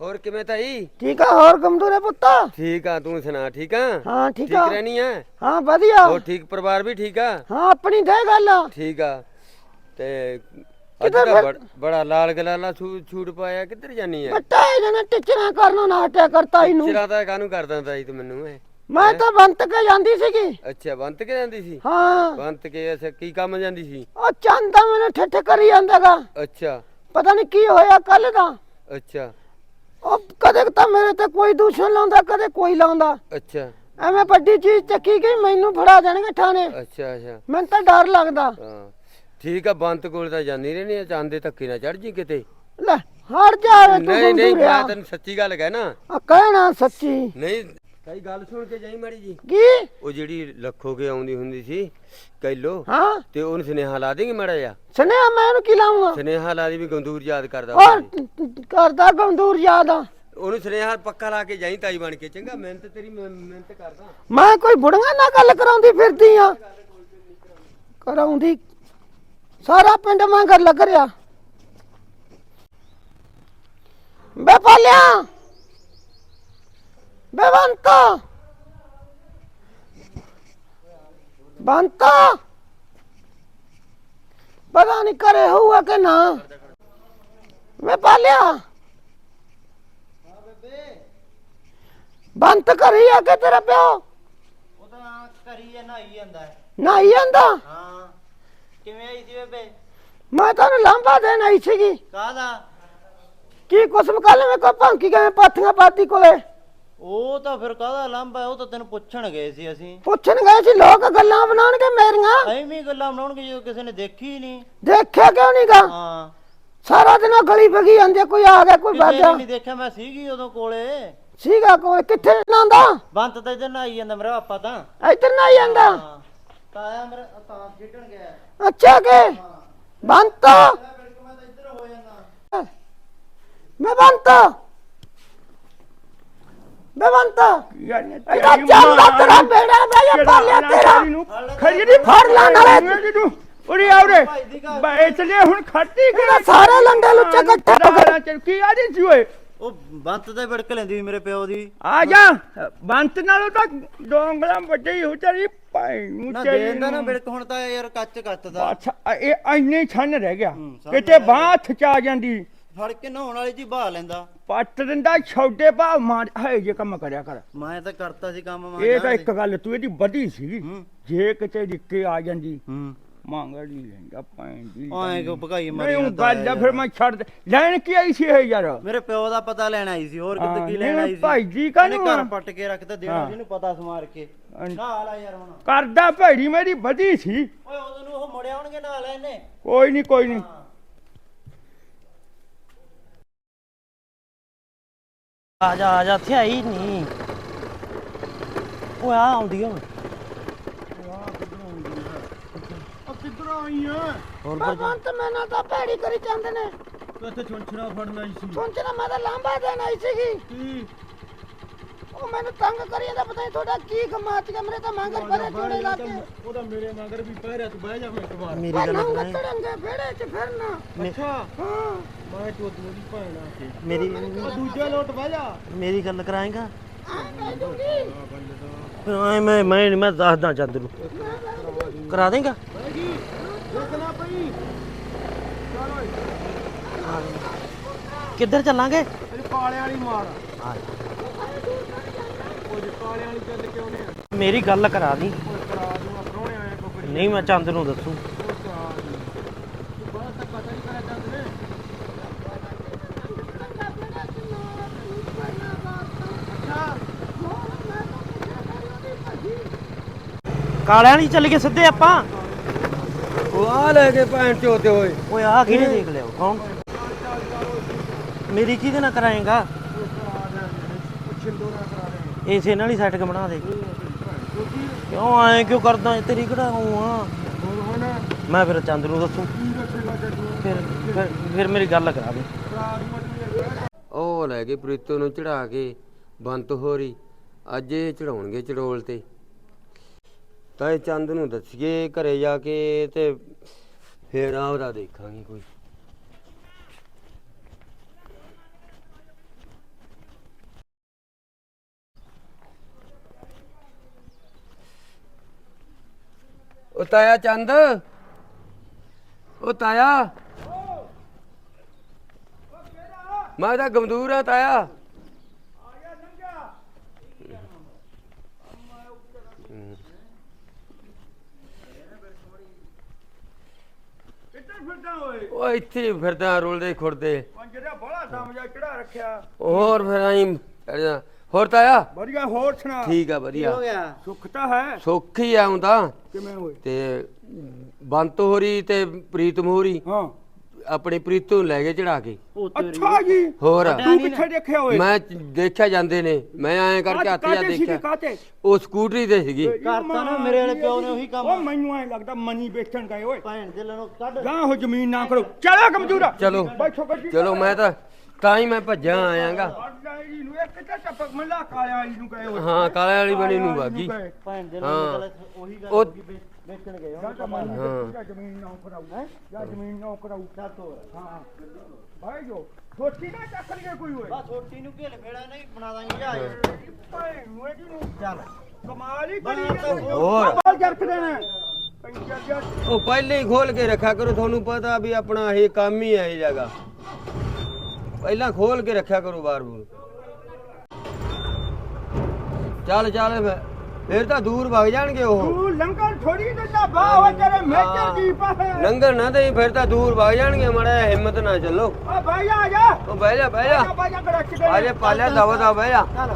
ਹੋਰ ਕਿਵੇਂ ਤਾਈ?
ਠੀਕ ਆ ਹੋਰ ਗਮਦੂਰੇ ਪੁੱਤਾ?
ਠੀਕ ਆ ਤੂੰ ਸੁਣਾ ਠੀਕ ਆ?
ਹਾਂ ਠੀਕ
ਠੀਕ
ਆ।
ਰਹਿਣੀ ਆ?
ਹਾਂ ਵਧੀਆ।
ਹੋਰ ਠੀਕ ਪਰਿਵਾਰ ਵੀ ਠੀਕ ਆ?
ਹਾਂ ਆਪਣੀ ਦੇ ਗੱਲ
ਠੀਕ ਆ। ਤੇ ਅੱਜ ਬੜ- ਲਾਲ ਗਲਾਲਾ ਛੂਟ ਪਾਇਆ ਕਿੱਧਰ ਜਾਨੀ ਆ?
ਬੱਟਾ ਇਹਨਾਂ ਨੇ ਟਿਚਰਾਂ ਕਰਨਾ ਨਾ ਹਟਿਆ ਕਰਤਾ ਇਹਨੂੰ।
ਸਿਰਾ ਤਾਂ ਕਾਹਨੂੰ ਕਰਦਾ ਤਾਈ ਤੂੰ ਮੈਨੂੰ ਐ
ਮੈਂ ਤਾਂ ਬੰਤ ਕੇ ਜਾਂਦੀ ਸੀਗੀ।
ਅੱਛਾ ਬੰਤ ਕੇ ਜਾਂਦੀ ਸੀ?
ਹਾਂ।
ਬੰਤ ਕੇ ਅੱਛਾ ਕੀ ਕੰਮ ਜਾਂਦੀ ਸੀ?
ਉਹ ਚੰਦ ਮੈਨੂੰ ਠੱਠ ਕਰੀ ਜਾਂਦਾਗਾ।
ਅੱਛਾ।
ਪਤਾ ਨਹੀਂ ਕੀ ਹੋਇਆ ਕੱਲ ਦਾ।
ਅੱਛਾ।
ਉਹ ਕਦੇ ਤਾਂ ਮੇਰੇ ਤੇ ਕੋਈ ਦੂਸ਼ਣ ਲਾਉਂਦਾ ਕਦੇ ਕੋਈ ਲਾਉਂਦਾ।
ਅੱਛਾ।
ਐਵੇਂ ਵੱਡੀ ਚੀਜ਼ ਚੱਕੀ ਗਈ ਮੈਨੂੰ ਫੜਾ ਦੇਣਗੇ ਥਾਣੇ
ਅੱਛਾ ਅੱਛਾ।
ਮੈਨੂੰ ਤਾਂ ਡਰ ਲੱਗਦਾ।
ਹਾਂ ਠੀਕ ਆ ਬੰਤ ਕੋਲ ਤਾਂ ਜਾਂਦੀ ਰਹਿਣੀ ਆ ਚਾਂਦੇ ਧੱਕੇ ਨਾ ਚੜ ਜੀ ਕਿਤੇ।
ਲੈ ਹਟ ਜਾਵੇ ਤੂੰ
ਨਹੀਂ ਨਹੀਂ ਮੈਂ ਤੈਨੂੰ ਸੱਚੀ ਗੱਲ ਕਹਿਣਾ।
ਆ ਕਹਿਣਾ ਸੱਚੀ।
ਨਹੀਂ ਤਾਈ ਗੱਲ ਸੁਣ ਕੇ ਜਾਈ ਮਾੜੀ ਜੀ।
ਕੀ?
ਉਹ ਜਿਹੜੀ ਲੱਖੋ ਕੇ ਆਉਂਦੀ ਹੁੰਦੀ ਸੀ ਕੈਲੋ
ਹਾਂ।
ਤੇ ਉਹਨੂੰ ਸੁਨੇਹਾ ਲਾ ਦੇਂਗੇ ਮਾੜਾ ਜਿਹਾ।
ਸੁਣਿਆ ਮੈਂ ਉਹਨੂੰ ਕੀ ਲਾਉਂਗਾ
ਸੁਨੇਹਾ ਲਾ ਦੀ ਵੀ ਗੰਦੂਰ ਯਾਦ ਕਰਦਾ ਹੋਵੇ।
ਕਰਦਾ ਗੰਦੂਰ ਯਾਦ ਆ।
ਉਹਨੂੰ ਸੁਨੇਹਾ ਪੱਕਾ ਲਾ ਕੇ ਜਾਈ ਤਾਈ ਬਣ ਕੇ ਚੰਗਾ ਮਿਹਨਤ ਤੇਰੀ ਮੈਂ ਮਿਹਨਤ ਕਰਦਾ।
ਮੈਂ ਕੋਈ ਬੁੜੀਆਂ ਨਾਲ ਗੱਲ ਕਰਾਉਂਦੀ ਫਿਰਦੀ ਆ। ਕਰਾਉਂਦੀ ਸਾਰਾ ਪਿੰਡ ਮਗਰ ਲੱਗ ਰਿਹਾ। ਬੇ ਪਾਲਿਆ! ਬੇ ਬੰਤਾ ਪਤਾ ਨਹੀਂ ਕਰੇ ਹੋਊਗਾ ਕਿ ਨਾ। ਵੇ ਪਾਲਿਆ। ਬੰਤ ਕਰੀ ਆ ਕਿ ਤੇਰਾ ਪਿਓ?
ਉਹ ਤਾਂ ਕਰੀ ਜਾਂ ਨਹਾਈ ਜਾਂਦਾ ਹੈ।
ਨਾਈ ਜਾਂਦਾ?
ਹਾਂ। ਕਿਵੇਂ ਆਈ ਸੀ ਬੇਬੇ?
ਮੈਂ ਤੁਹਾਨੂੰ ਲਾਂਬਾ ਦੇਣ ਆਈ ਸੀਗੀ।
ਕਾਹਦਾ?
ਕੀ ਕੁਸਮ ਕੱਲ ਮੈਂ ਕੋ ਭੰਕੀ ਗਏ ਪਾਥੀਆਂ ਪਾਤੀ ਕੋਲੇ?
ਉਹ ਤਾਂ ਫਿਰ ਕਾਹਦਾ ਲੰਬਾ ਉਹ ਤਾਂ ਤੈਨੂੰ ਪੁੱਛਣ ਗਏ ਸੀ ਅਸੀਂ।
ਪੁੱਛਣ ਗਏ ਸੀ ਲੋਕ ਗੱਲਾਂ ਬਣਾਉਣਗੇ ਮੇਰੀਆਂ।
ਐਵੇਂ ਹੀ ਗੱਲਾਂ ਬਣਾਉਣਗੇ ਜਦੋਂ ਕਿਸੇ ਨੇ ਦੇਖੀ ਹੀ ਨਹੀਂ।
ਦੇਖਿਆ ਕਿਉਂ ਨਹੀਂਗਾ
ਹਾਂ।
ਸਾਰਾ ਦਿਨ ਉਹ ਗਲੀ ਫਗੀ ਜਾਂਦੇ ਕੋਈ ਆ ਗਿਆ ਕੋਈ
ਕਿਸੇ
ਬਾਜਾ
ਨਹੀਂ ਦੇਖਿਆ ਮੈਂ ਸੀਗੀ ਉਦੋਂ ਕੋਲੇ।
ਸੀਗਾ ਕੋਲ ਕਿੱਥੇ ਨਾਂਦਾ
ਬੰਤ ਤਾਂ ਇਧਰ ਨਹਾਈ ਜਾਂਦਾ ਮੇਰਾ ਪਾਪਾ ਤਾਂ।
ਇੱਧਰ ਨਾ ਜਾਂਦਾ?
ਹਾਂ। ਤਾਇਆ ਮੇਰਾ ਤਾਂ ਖੇਡਣ ਗਿਆ।
ਅੱਛਾ ਕੇ? ਬੰਤ?
ਮੈਂ ਤਾਂ ਇੱਧਰ ਹੋ ਜਾਂਦਾ।
ਮੈਂ ਬੰਤ। ਬੰਤ ਇਹਦਾ ਚੱਲਦਾ ਤੇਰਾ ਬੇੜਾ ਬਈ ਪਾਲਿਆ ਤੇਰਾ।
ਖੜੀ ਨਹੀਂ
ਫੜ ਲਾ ਨਾਲੇ।
ਤੂੰ? ਉਰੇ ਆ ਉਰੇ। ਬੈ ਚਲੇ ਹੁਣ ਖੱਟੀ
ਇਹਦਾ ਸਾਰੇ ਲੰਡੇ ਲੁੱਚੇ ਇਕੱਠੇ
ਕੀ ਆ ਜੀ ਓਏ
ਉਹ ਬੰਤ ਤੇ ਵਿੜਕ ਲੈਂਦੀ ਸੀ ਮੇਰੇ ਪਿਓ ਦੀ।
ਆ ਜਾ। ਬੰਤ ਨਾਲੋਂ ਤਾਂ ਡੋਂਗਲਾ ਵੱਡੀ ਹੋ ਤੇਰੀ ਭਾਈ ਨੂੰ
ਨਾ ਦੇਂਦਾ ਨਾ। ਵਿੜਕ ਹੁਣ ਤਾਂ ਯਾਰ ਕੱਚ ਕੱਤਦਾ
ਅੱਛਾ ਇਹ ਇੰਨੇ ਛੰਨ ਰਹਿ ਗਿਆ। ਕਿਤੇ। ਬਾਹ ਚ ਆ ਜਾਂਦੀ।
ਫੜ ਕੇ ਨਹਾਉਣ ਵਾਲੀ ਜੀ ਬਹਾ ਲੈਂਦਾ।
ਪੱਟ ਦਿੰਦਾ ਛੋਟੇ ਭਾਅ ਮਾਰ ਹੈ ਜੇ ਕੰਮ ਕਰਿਆ ਕਰ।
ਮੈਂ ਤਾਂ ਕਰਤਾ ਸੀ ਕੰਮ ਮੈਂ
ਇਹ ਤਾਂ ਇੱਕ ਗੱਲ ਤੂੰ ਇਹਦੀ ਵਧੀ ਸੀ।
ਹੂੰ।
ਜੇ ਕਿਤੇ ਡਿੱਕੇ ਆ ਜਾਂਦੀ
ਹੂੰ।
ਮੰਗੜੀ ਲੈਂਦਾ ਪੈਂ ਦੀ
ਐਂ ਕਿਉਂ ਭਗਾਈ ਮਾਰੀ ਜਾਂਦਾ
ਗੱਲ ਆ। ਫਿਰ ਮੈਂ ਛੱਡ ਦੇ। ਲੈਣ ਕੀ ਆਈ ਸੀ ਇਹ ਯਾਰ?
ਮੇਰੇ ਪਿਓ ਦਾ ਪਤਾ ਲੈਣ ਆਈ ਸੀ ਹੋਰ
ਹਾਂ,
ਕਿਤੇ ਕੀ
ਨਹੀਂ,
ਲੈਣ ਆਈ ਸੀ।
ਭਾਈ ਜੀ ਕਾਹਨੂੰ
ਇਹਨੇ ਘਰ
ਆ?
ਪੱਟ ਕੇ ਰੱਖਦਾ ਦੇਣਾ
ਹਾਂ।
ਜਿਹਨੂੰ ਪਤਾ ਸਮਾਰ ਕੇ। ਨਾਲ ਆ ਯਾਰ ਹੁਣ।
ਕਰਦਾ ਭੈੜੀ ਮੇਰੀ ਵਧੀ ਸੀ।
ਓਏ ਉਦੋਂ ਨੂੰ ਉਹ ਮੁੜਿਆ ਆਉਣਗੇ ਨਾਲ ਇਹਨੇ।
ਕੋਈ ਨਹੀਂ ਕੋਈ ਨਹੀਂ।
ਆ ਜਾ ਆ ਜਾ ਇੱਥੇ ਆਈ ਨਹੀਂ ਓਏ ਆ ਆਉਂਦੀ ਓਏ
ਉਹ ਕਿੱਧਰ ਆਈ ਆ?
ਭਗਵੰਤ ਮੈਨਾਂ ਤਾਂ ਭੈੜੀ ਕਰੀ ਜਾਂਦੇ ਨੇ।
ਤੂੰ ਇੱਥੇ ਛੁੰਛਣਾ ਫੜਨ ਆਈ ਸੀ।
ਸੁਣਚਣਾ ਮੈਂ ਤਾਂ ਲਾਂਬਾ ਦੇਣ ਆਈ ਸੀਗੀ।
ਕੀ?
ਉਹ ਮੈਨੂੰ ਤੰਗ ਕਰੀ ਜਾਂਦਾ ਪਤਾ ਨਹੀਂ ਤੁਹਾਡਾ ਕੀ ਕਮਾਤ ਕੇ ਮੇਰੇ ਤਾਂ ਮੰਗਰ ਪਰੇ ਚੋੜੇ ਲਾ ਕੇ।
ਉਹਦਾ ਮੇਰੇ ਮਗਰ ਵੀ ਪੈ ਰਿਹਾ ਤੂੰ ਬਹਿ ਜਾ ਮੈਂ ਇੱਕ ਵਾਰ।
ਮੇਰੀ ਗੱਲ ਕਰਾਂਗੇ
ਤੜੰਗੇ ਫੇੜੇ ਚ ਫਿਰਨਾ।
ਅੱਛਾ।
ਹਾਂ।
ਮੈਂ ਤੂੰ ਦੀ ਭੈਣ
ਮੇਰੀ
ਉਹ ਦੂਜੇ ਲੋਟ ਬਹਿ ਜਾ।
ਮੇਰੀ ਗੱਲ ਕਰਾਏਗਾ? ਫਿਰ ਐ ਮੈਂ ਮੈਂ ਮੈਂ ਦੱਸਦਾ ਚੰਦ ਨੂੰ। ਕਰਾ ਦੇਗਾ?
ਦੇਖਣਾ ਪਈ। ਚਲੋ
ਕਿੱਧਰ ਚੱਲਾਂਗੇ?
ਕਾਲੇ ਵਾਲੀ ਮਾਰ।
ਆ
ਕਾਲੇ ਵਾਲੀ
ਮੇਰੀ ਗੱਲ ਕਰਾ ਦੀ।
ਕਰਾ ਦੂੰਗਾ ਪਰੋਣੇ
ਨਹੀਂ ਮੈਂ ਚੰਦ ਨੂੰ ਦੱਸੂ। ਕਾਲਿਆਂ ਨਹੀਂ ਚੱਲ ਗਏ ਸਿੱਧੇ ਆਪਾਂ।
ਉਹ ਆ ਲੈ ਕੇ ਭੈਣ ਚੋਤੇ ਹੋਏ
ਓਏ। ਆ ਕਿਹਨੇ ਦੇਖ ਲਿਆ ਕੌਣ? ਮੇਰੀ ਕਿਹਦੇ ਨਾਲ ਕਰਾਏਗਾ? ਇਸੇ ਨਾਲ ਹੀ ਸੈਟਿੰਗ ਬਣਾ ਦੇ? ਕਿਉਂ ਐ ਕਿਉਂ ਕਰਦਾ ਏਂ? ਤੇਰੀ ਕਿਹੜਾ ਹੂੰ ਆ? ਮੈਂ ਫਿਰ ਚੰਦ ਨੂੰ ਦੱਸੂ। ਫਿਰ, ਫਿਰ- ਫਿਰ ਮੇਰੀ ਗੱਲ ਕਰਾ ਦੇ।
ਉਹ ਲੈ ਗਏ ਪ੍ਰੀਤੋ ਨੂੰ ਚੜਾ ਕੇ ਬੰਤ ਹੋਰੀ ਅੱਜ ਇਹ ਚੜਾਉਣਗੇ ਚੜੋਲ ਤੇ। ਤਾਂ ਇਹ ਚੰਦ ਨੂੰ ਦੱਸੀਏ ਘਰੇ ਜਾ ਕੇ ਤੇ ਫੇਰ ਆਉਦਾ ਦੇਖਾਂਗੇ ਕੋਈ। ਉਹ ਤਾਇਆ ਚੰਦ। ਉਹ ਤਾਇਆ। ਮੈਂ ਤਾਂ ਗਮਦੂਰ ਆ ਤਾਇਆ। ਉਹ ਇੱਥੇ ਹੀ ਫਿਰਦਾ ਰੁਲਦੇ ਖੁਰਦੇ
ਪੰਜਰਾ ਬੜਾ ਜਾ ਚੜਾ ਰੱਖਿਆ?
ਹੋਰ ਫਿਰ ਆਈ ਹੋਰ ਤਾਇਆ?
ਵਧੀਆ ਹੋਰ ਸੁਣਾ?
ਠੀਕ ਆ
ਕੀ ਹੋ
ਵਧੀਆ
ਗਿਆ?
ਸੁੱਖ ਤਾਂ ਹੈ।
ਸੁੱਖ ਹੀ ਆਉਂਦਾ
ਕਿਵੇਂ ਹੋਏ?
ਤੇ ਬੰਤ ਹੋਰੀ ਤੇ ਪ੍ਰੀਤਮ ਹੋਰੀ
ਹਾਂ।
ਆਪਣੀ ਪ੍ਰੀਤੋ ਨੂੰ ਲੈ ਕੇ ਚੜਾ ਕੇ।
ਉਹ ਤੇਰੀ
ਅੱਛਾ ਜੀ।
ਹੋਰ।
ਤੂੰ ਕਿੱਥੇ ਦੇਖਿਆ ਓਏ
ਮੈਂ ਦੇਖਿਆ ਜਾਂਦੇ ਨੇ। ਮੈਂ ਐਂ ਕਰਕੇ ਹੱਥ ਜਾ ਦੇਖਿਆ।
ਕਾਤੇ
ਉਹ ਸਕੂਟਰੀ ਤੇ ਸੀਗੀ।
ਕਰਤਾ ਨਾ ਮੇਰੇ ਵਾਲੇ ਪਿਓ ਨੇ ਉਹੀ ਕੰਮ।
ਉਹ ਮੈਨੂੰ ਐ ਲੱਗਦਾ ਮਨੀ ਵੇਚਣ ਗਏ ਓਏ।
ਭੈਣ ਦੇ ਲੈਣੋਂ ਕੱਢ।
ਗਾਂ ਹੋ ਜ਼ਮੀਨ ਨਾ ਕਰੋ। ਚਲੋ ਕਮਜ਼ੋਰਾ
ਚਲੋ।
ਬੈਠੋ ਗੱਡੀ।
ਚਲੋ ਮੈਂ ਤਾਂ ਤਾਂ ਹੀ ਮੈਂ ਭੱਜਿਆ ਆਇਆਗਾ
ਜੀ ਨੂੰ ਇੱਕ ਤਾਂ ਟੱਪਕ ਮੱਲਾ ਕਾਲਿਆ ਵਾਲੀ ਨੂੰ ਗਏ ਓਏ
ਹਾਂ ਕਾਲੇ ਵਾਲੀ ਬਣੀ ਨੂੰ ਬਾਗੀ
ਭੈਣ ਦੇ
ਹਾਂ।
ਲੈਣੋਂ ਉਹੀ ਗੱਲ
ਉਹ
ਹੋ ਗਈ, ਵੇਚਣ ਗਏ
ਜਾਂ ਤਾਂ ਮਨੀ
ਹਾਂ।
ਜਾਂ ਜ਼ਮੀਨ ਨਾ ਕਰਾਉ ਹੈ ਜਾਂ ਜ਼ਮੀਨ ਨਾ ਕਰਾਉ ਹਾਂ ਭਾਈ ਜੋ ਛੋਟੀ ਨਾ ਚੱਕ ਲਈਏ ਕੋਈ ਓਏ
ਬਸ ਛੋਟੀ ਨੂੰ ਘੇਲ ਫੇੜਾ ਨਹੀਂ ਬਣਾ ਦਾਂਗੇ ਜਹਾਜ਼
ਭਾਈ ਨੂੰ ਇਹਦੀ ਨੂੰ
ਚੱਲ
ਕਮਾਲ ਹੀ
ਬਣਾ ਤਾਂ
ਜਾਂਦੇ
ਹੋਰ
ਬਾਲ ਜਰਕ ਦੇਣਾ ਪੰਜਰ ਜਰ
ਉਹ ਪਹਿਲੇ ਹੀ ਖੋਲ ਕੇ ਰੱਖਿਆ ਕਰੋ ਤੁਹਾਨੂੰ ਪਤਾ ਵੀ ਆਪਣਾ ਇਹ ਕੰਮ ਹੀ ਹੈ ਇਹ ਜਗ੍ਹਾ ਪਹਿਲਾਂ ਖੋਲ ਕੇ ਰੱਖਿਆ ਕਰੋ ਬਾਰ ਬੂਰ। ਚੱਲ ਚੱਲ ਫਿਰ- ਫਿਰ ਤਾਂ ਦੂਰ ਵਗ ਜਾਣਗੇ ਉਹ।
ਤੂੰ ਲੰਗਰ ਥੋੜੀ ਦਿੰਦਾ ਬਾਹ ਓਏ ਤੇਰੇ ਮੇਜਰ ਦੀ ਪਾ ਹੈ
ਲੰਗਰ ਨਾ ਤੇ ਫਿਰ ਤਾਂ ਦੂਰ ਵਗ ਜਾਣਗੇ ਮੜਾ ਹਿੰਮਤ ਨਾ ਚੱਲੋ।
ਆ ਭਾਈ ਆ ਜਾ।
ਉਹ ਬਹਿ ਜਾ ਬਹਿ ਜਾ।
ਬਾਜਾ
ਜਾ ਪਾਲਿਆ ਦਵਾ ਦਾ ਬਹਿ ਜਾ।
ਚੱਲ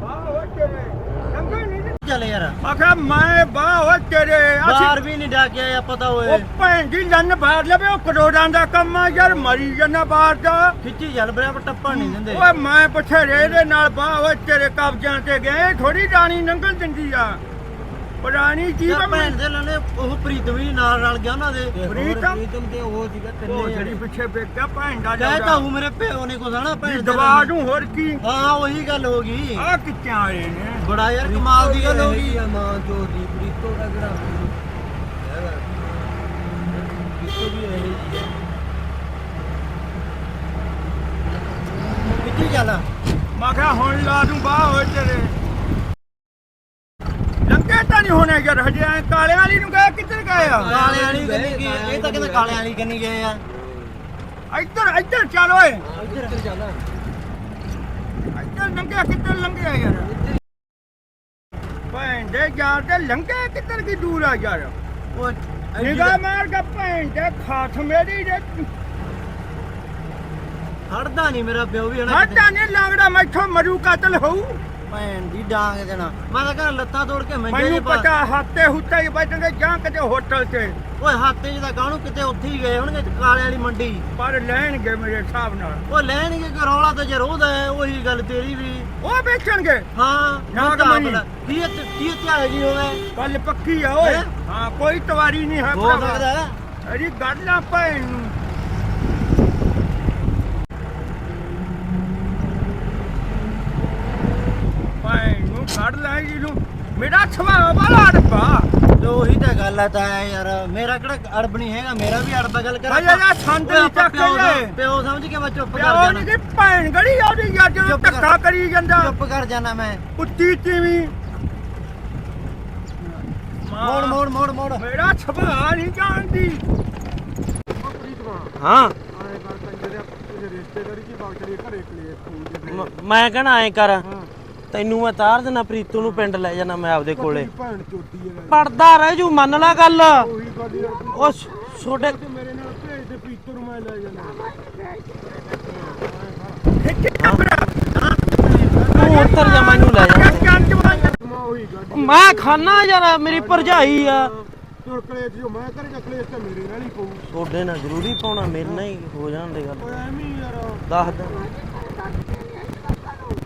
ਬਾਹ ਓਏ ਤੇਰੇ ਲੰਗਰ ਨਹੀਂ
ਚੱਲ ਯਾਰ।
ਆਖਾ ਮੈਂ ਬਾਹ ਓਏ ਤੇਰੇ
ਬਾਹਰ ਵੀ ਨਹੀਂ ਡਾਕਿਆ ਆ ਪਤਾ
ਉਹ
ਹੋਏ
ਭੈਣ ਦੀ ਲੰਨ ਬਾਹਰ ਲਵੇ ਉਹ ਕਰੋੜਾਂ ਦਾ ਕੰਮ ਆ ਯਾਰ ਮਰੀ ਜਨਾ ਬਾਹਰ ਦਾ।
ਖਿੱਚੀ ਚੱਲ ਬਰੇ ਪਰ ਟੱਪਣ ਨਹੀਂ ਦਿੰਦੇ।
ਓਏ ਮੈਂ ਬਥੇਰੇ ਦੇ ਨਾਲ ਬਾਹ ਓਏ ਤੇਰੇ ਕਬਜ਼ਿਆਂ ਤੇ ਗਏ ਥੋੜੀ ਰਾਣੀ ਨੰਗਲ ਦਿੰਦੀ ਆ। ਪੁਰਾਣੀ ਕੀ
ਯਾਰ ਭੈਣ ਦੇ ਲੈਣੇ ਉਹ ਪ੍ਰੀਤ ਵੀ ਨਾਲ ਰਲ ਗਿਆ ਉਹਨਾਂ ਦੇ।
ਪ੍ਰੀਤਮ
ਪ੍ਰੀਤਮ। ਤੇ ਉਹ ਸੀਗਾ
ਉਹ ਜਿਹੜੀ ਪਿੱਛੇ ਵੇਖਿਆ ਭੈਣ ਦਾ
ਕਹਿ ਤਾਂ ਹੂੰ ਮੇਰੇ ਪਿਓ ਨੇ ਕੁਛ ਹਨਾ ਭੈਣ ਦੇ
ਦਵਾ ਨੂੰ ਹੋਰ ਕੀ।
ਹਾਂ ਉਹੀ ਗੱਲ ਹੋ ਗਈ।
ਆ ਕਿੱਥੇ ਆਏ ਨੇ।
ਬੜਾ ਯਾਰ ਕਮਾਲ ਦੀ ਗੱਲ ਹੋ ਗਈ।
ਮਾਂ ਜੋ ਦੀ। ਪ੍ਰੀਤੋ ਦਾ ਕਿਹੜਾ ਹੈਗਾ ਪ੍ਰੀਤੋ ਵੀ ਇਹ ਜੀ ਹੈ
ਲਾ ਦੂੰ ਬਾਹ ਹੋਏ ਤੇਰੇ। ਨਹੀਂ ਹੋਣੇ ਯਾਰ ਹਜੇ ਐ ਕਾਲੇ ਵਾਲੀ ਨੂੰ ਗਏ ਕਿੱਧਰ ਗਏ ਆ?
ਕਾਲੇ ਵਾਲੀ ਕੰਨੀ ਗਏ ਇਹ ਤਾਂ ਕਹਿੰਦੇ ਕਾਲੇ ਵਾਲੀ ਕੰਨੀ ਗਏ ਆ।
ਇੱਧਰ ਇੱਧਰ ਚੱਲ ਓਏ।
ਇੱਧਰ ਚੱਲ।
ਇੱਧਰ ਲੰਘਿਆ ਕਿੱਧਰ ਲੰਘਿਆ ਯਾਰ? ਭੈਣ ਦੇ ਯਾਰ ਤੇ ਲੰਘੇ ਕਿੱਧਰ ਕੀ ਦੂਰ ਆ ਯਾਰ?
ਉਹ
ਨਿਗਾਹ ਮਾਰ ਕੇ ਭੈਣ ਦੇ ਖਾਠ ਮੇਰੀ ਦੇ
ਹੜਦਾ ਨਹੀਂ ਮੇਰਾ ਪਿਓ ਵੀ
ਹੱਟਾ ਨਹੀਂ ਲੱਗਦਾ ਮੈਥੋਂ ਮਰੂ ਕਤਲ ਹੋਊ।
ਭੈਣ ਦੀ ਡਾਂਗ ਦੇਣਾ ਮੈਂ ਤਾਂ ਘਰ ਲੱਤਾਂ ਤੋੜ ਕੇ ਮੰਜੇ
ਮੈਨੂੰ
ਜੇ ਪਾ
ਪਤਾ ਹੱਤੇ ਹੁੱਤੇ ਹੀ ਬੈਠਣਗੇ ਜਾਂ ਕਿਤੇ ਹੋਟਲ ਤੇ
ਓਏ ਹੱਥੇ ਜਿਹਦਾ ਕਾਹਨੂੰ ਕਿਤੇ ਉੱਥੇ ਹੀ ਗਏ ਹੋਣਗੇ ਕਾਲੇ ਵਾਲੀ ਮੰਡੀ।
ਪਰ ਲੈਣਗੇ ਮੇਰੇ ਹਿਸਾਬ ਨਾਲ।
ਉਹ ਲੈਣਗੇ ਕਿ ਰੌਲਾ ਤਾਂ ਜੇ ਰੋਦਾ ਹੈ ਉਹੀ ਗੱਲ ਤੇਰੀ ਵੀ।
ਉਹ ਵੇਚਣਗੇ?
ਹਾਂ
ਮਣੀ।
ਆਪਣਾ। ਕੀ ਇਹ- ਕੀ ਧਿਆਏ ਜੀ ਹੋਵੇ?
ਗੱਲ ਪੱਕੀ ਆ ਓਏ।
ਹੈਂ?
ਹਾਂ ਕੋਈ ਤਵਾਰੀ ਨਹੀਂ ਹੈ
ਹੋ ਸਕਦਾ ਹੈ।
ਅਰੇ ਗੱਲ ਨਾ ਭੈਣ ਨੂੰ ਭੈਣ ਨੂੰ ਮੇਰਾ ਸੁਭਾਅ ਬੜਾ ਅੜਪਾ
ਤੇ ਉਹੀ ਤਾਂ ਗੱਲ ਆ ਤਾਂ ਯਾਰ ਮੇਰਾ ਕਿਹੜਾ ਅੜਬ ਨਹੀਂ ਹੈਗਾ ਮੇਰਾ ਵੀ ਅੜਬਾ ਗੱਲ ਕਰ
ਭਾਈ ਇਹਦਾ ਸੰਦ ਨਹੀਂ ਚੱਕ
ਪਿਓ ਦਾ-
ਕੇ।
ਪਿਓ ਸਮਝ ਕੇ ਮੈਂ ਚੁੱਪ ਕਰ
ਪਿਓ
ਜਾਣਾ।
ਨਹੀਂ ਕਿ ਭੈਣ ਗੜੀ ਉਹਦੀ ਯਾਰ ਜਦੋਂ। ਧੱਕਾ ਕਰੀ ਜਾਂਦਾ।
ਚੁੱਪ ਕਰ ਜਾਣਾ ਮੈਂ।
ਕੁੱਤੀ ਤੀਵੀਂ।
ਮੋੜ ਮੋੜ ਮੋੜ ਮੋੜ।
ਮੇਰਾ ਸੁਭਾਅ ਨਹੀਂ ਜਾਣਦੀ।
ਹਾਂ। ਮੈਂ ਕਹਣਾ ਐ ਕਰ। ਤੈਨੂੰ ਮੈਂ ਤਾਰ ਦੇਣਾ ਪ੍ਰੀਤੂ ਨੂੰ ਪਿੰਡ ਲੈ ਜਾਣਾ ਮੈਂ ਆਪਦੇ ਕੋਲੇ।
ਭੈਣ ਚੋਦੀ ਹੈ
ਪੜਦਾ ਰਹਿ ਜੂ ਮੰਨ ਲੈ ਗੱਲ।
ਉਹੀ ਗੱਲ ਯਾਰ
ਉਹ ਛੋਡੇ
ਤੇ ਮੇਰੇ ਨਾਲ ਭੇਜ ਦੇ ਪੀਤੋ ਨੂੰ ਮੈਂ ਲੈ ਜਾਣਾ।
ਤੂੰ ਉੱਤਰ ਜਾ ਮੈਨੂੰ ਲੈ ਜਾ।
ਮੈਂ ਉਹੀ ਗੱਲ
ਮੈਂ ਖਾਣਾ ਯਾਰ ਮੇਰੀ ਭਰਜਾਈ ਆ।
ਤੁਰ ਕਲੇ ਜੋ ਮੈਂ ਕਰੇਗਾ ਕਲੇ ਤੇ ਮੇਰੇ ਨਾਲ ਹੀ ਪਊ।
ਛੋਡੇ ਨਾਲ ਜ਼ਰੂਰੀ ਪਾਉਣਾ ਮੇਰੇ ਨਾਲ ਹੀ ਹੋ ਜਾਣ ਦੇ ਗੱਲ।
ਓਏ ਐਵੇਂ ਹੀ ਯਾਰ।
ਦੱਸ ਦੇ।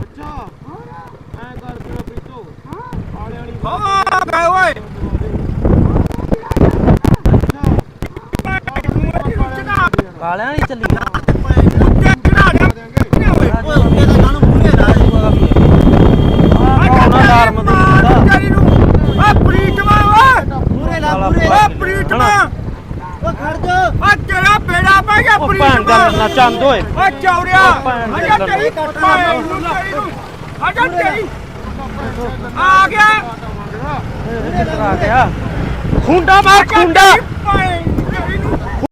ਅੱਛਾ ਐ ਕਰ ਫਿਰ ਪੀਤੋ ਹਾਂ ਗਏ ਓਏ
ਕਾਲਿਆਂ ਨਹੀਂ ਚੱਲੀ
ਓਏ ਉਹਦੇ ਤਾਂ ਕਾਹਨੂੰ ਮੂਹਰੇ ਲਾ ਦੇ
ਆਉਣਾ ਅਲਾਰਮ ਦੇ ਦਿੰਦਾ
ਮੂਹਰੇ ਲਾ ਮੂਹਰੇ ਓ ਖੜ ਜਾ
ਉਹ ਭੈਣ ਦਾ ਮਰਨਾ ਚੰਦ ਓਏ
ਆ ਗਿਆ
ਆ ਗਿਆ ਖੁੰਡਾ ਮਾਰ ਖੁੰਡਾ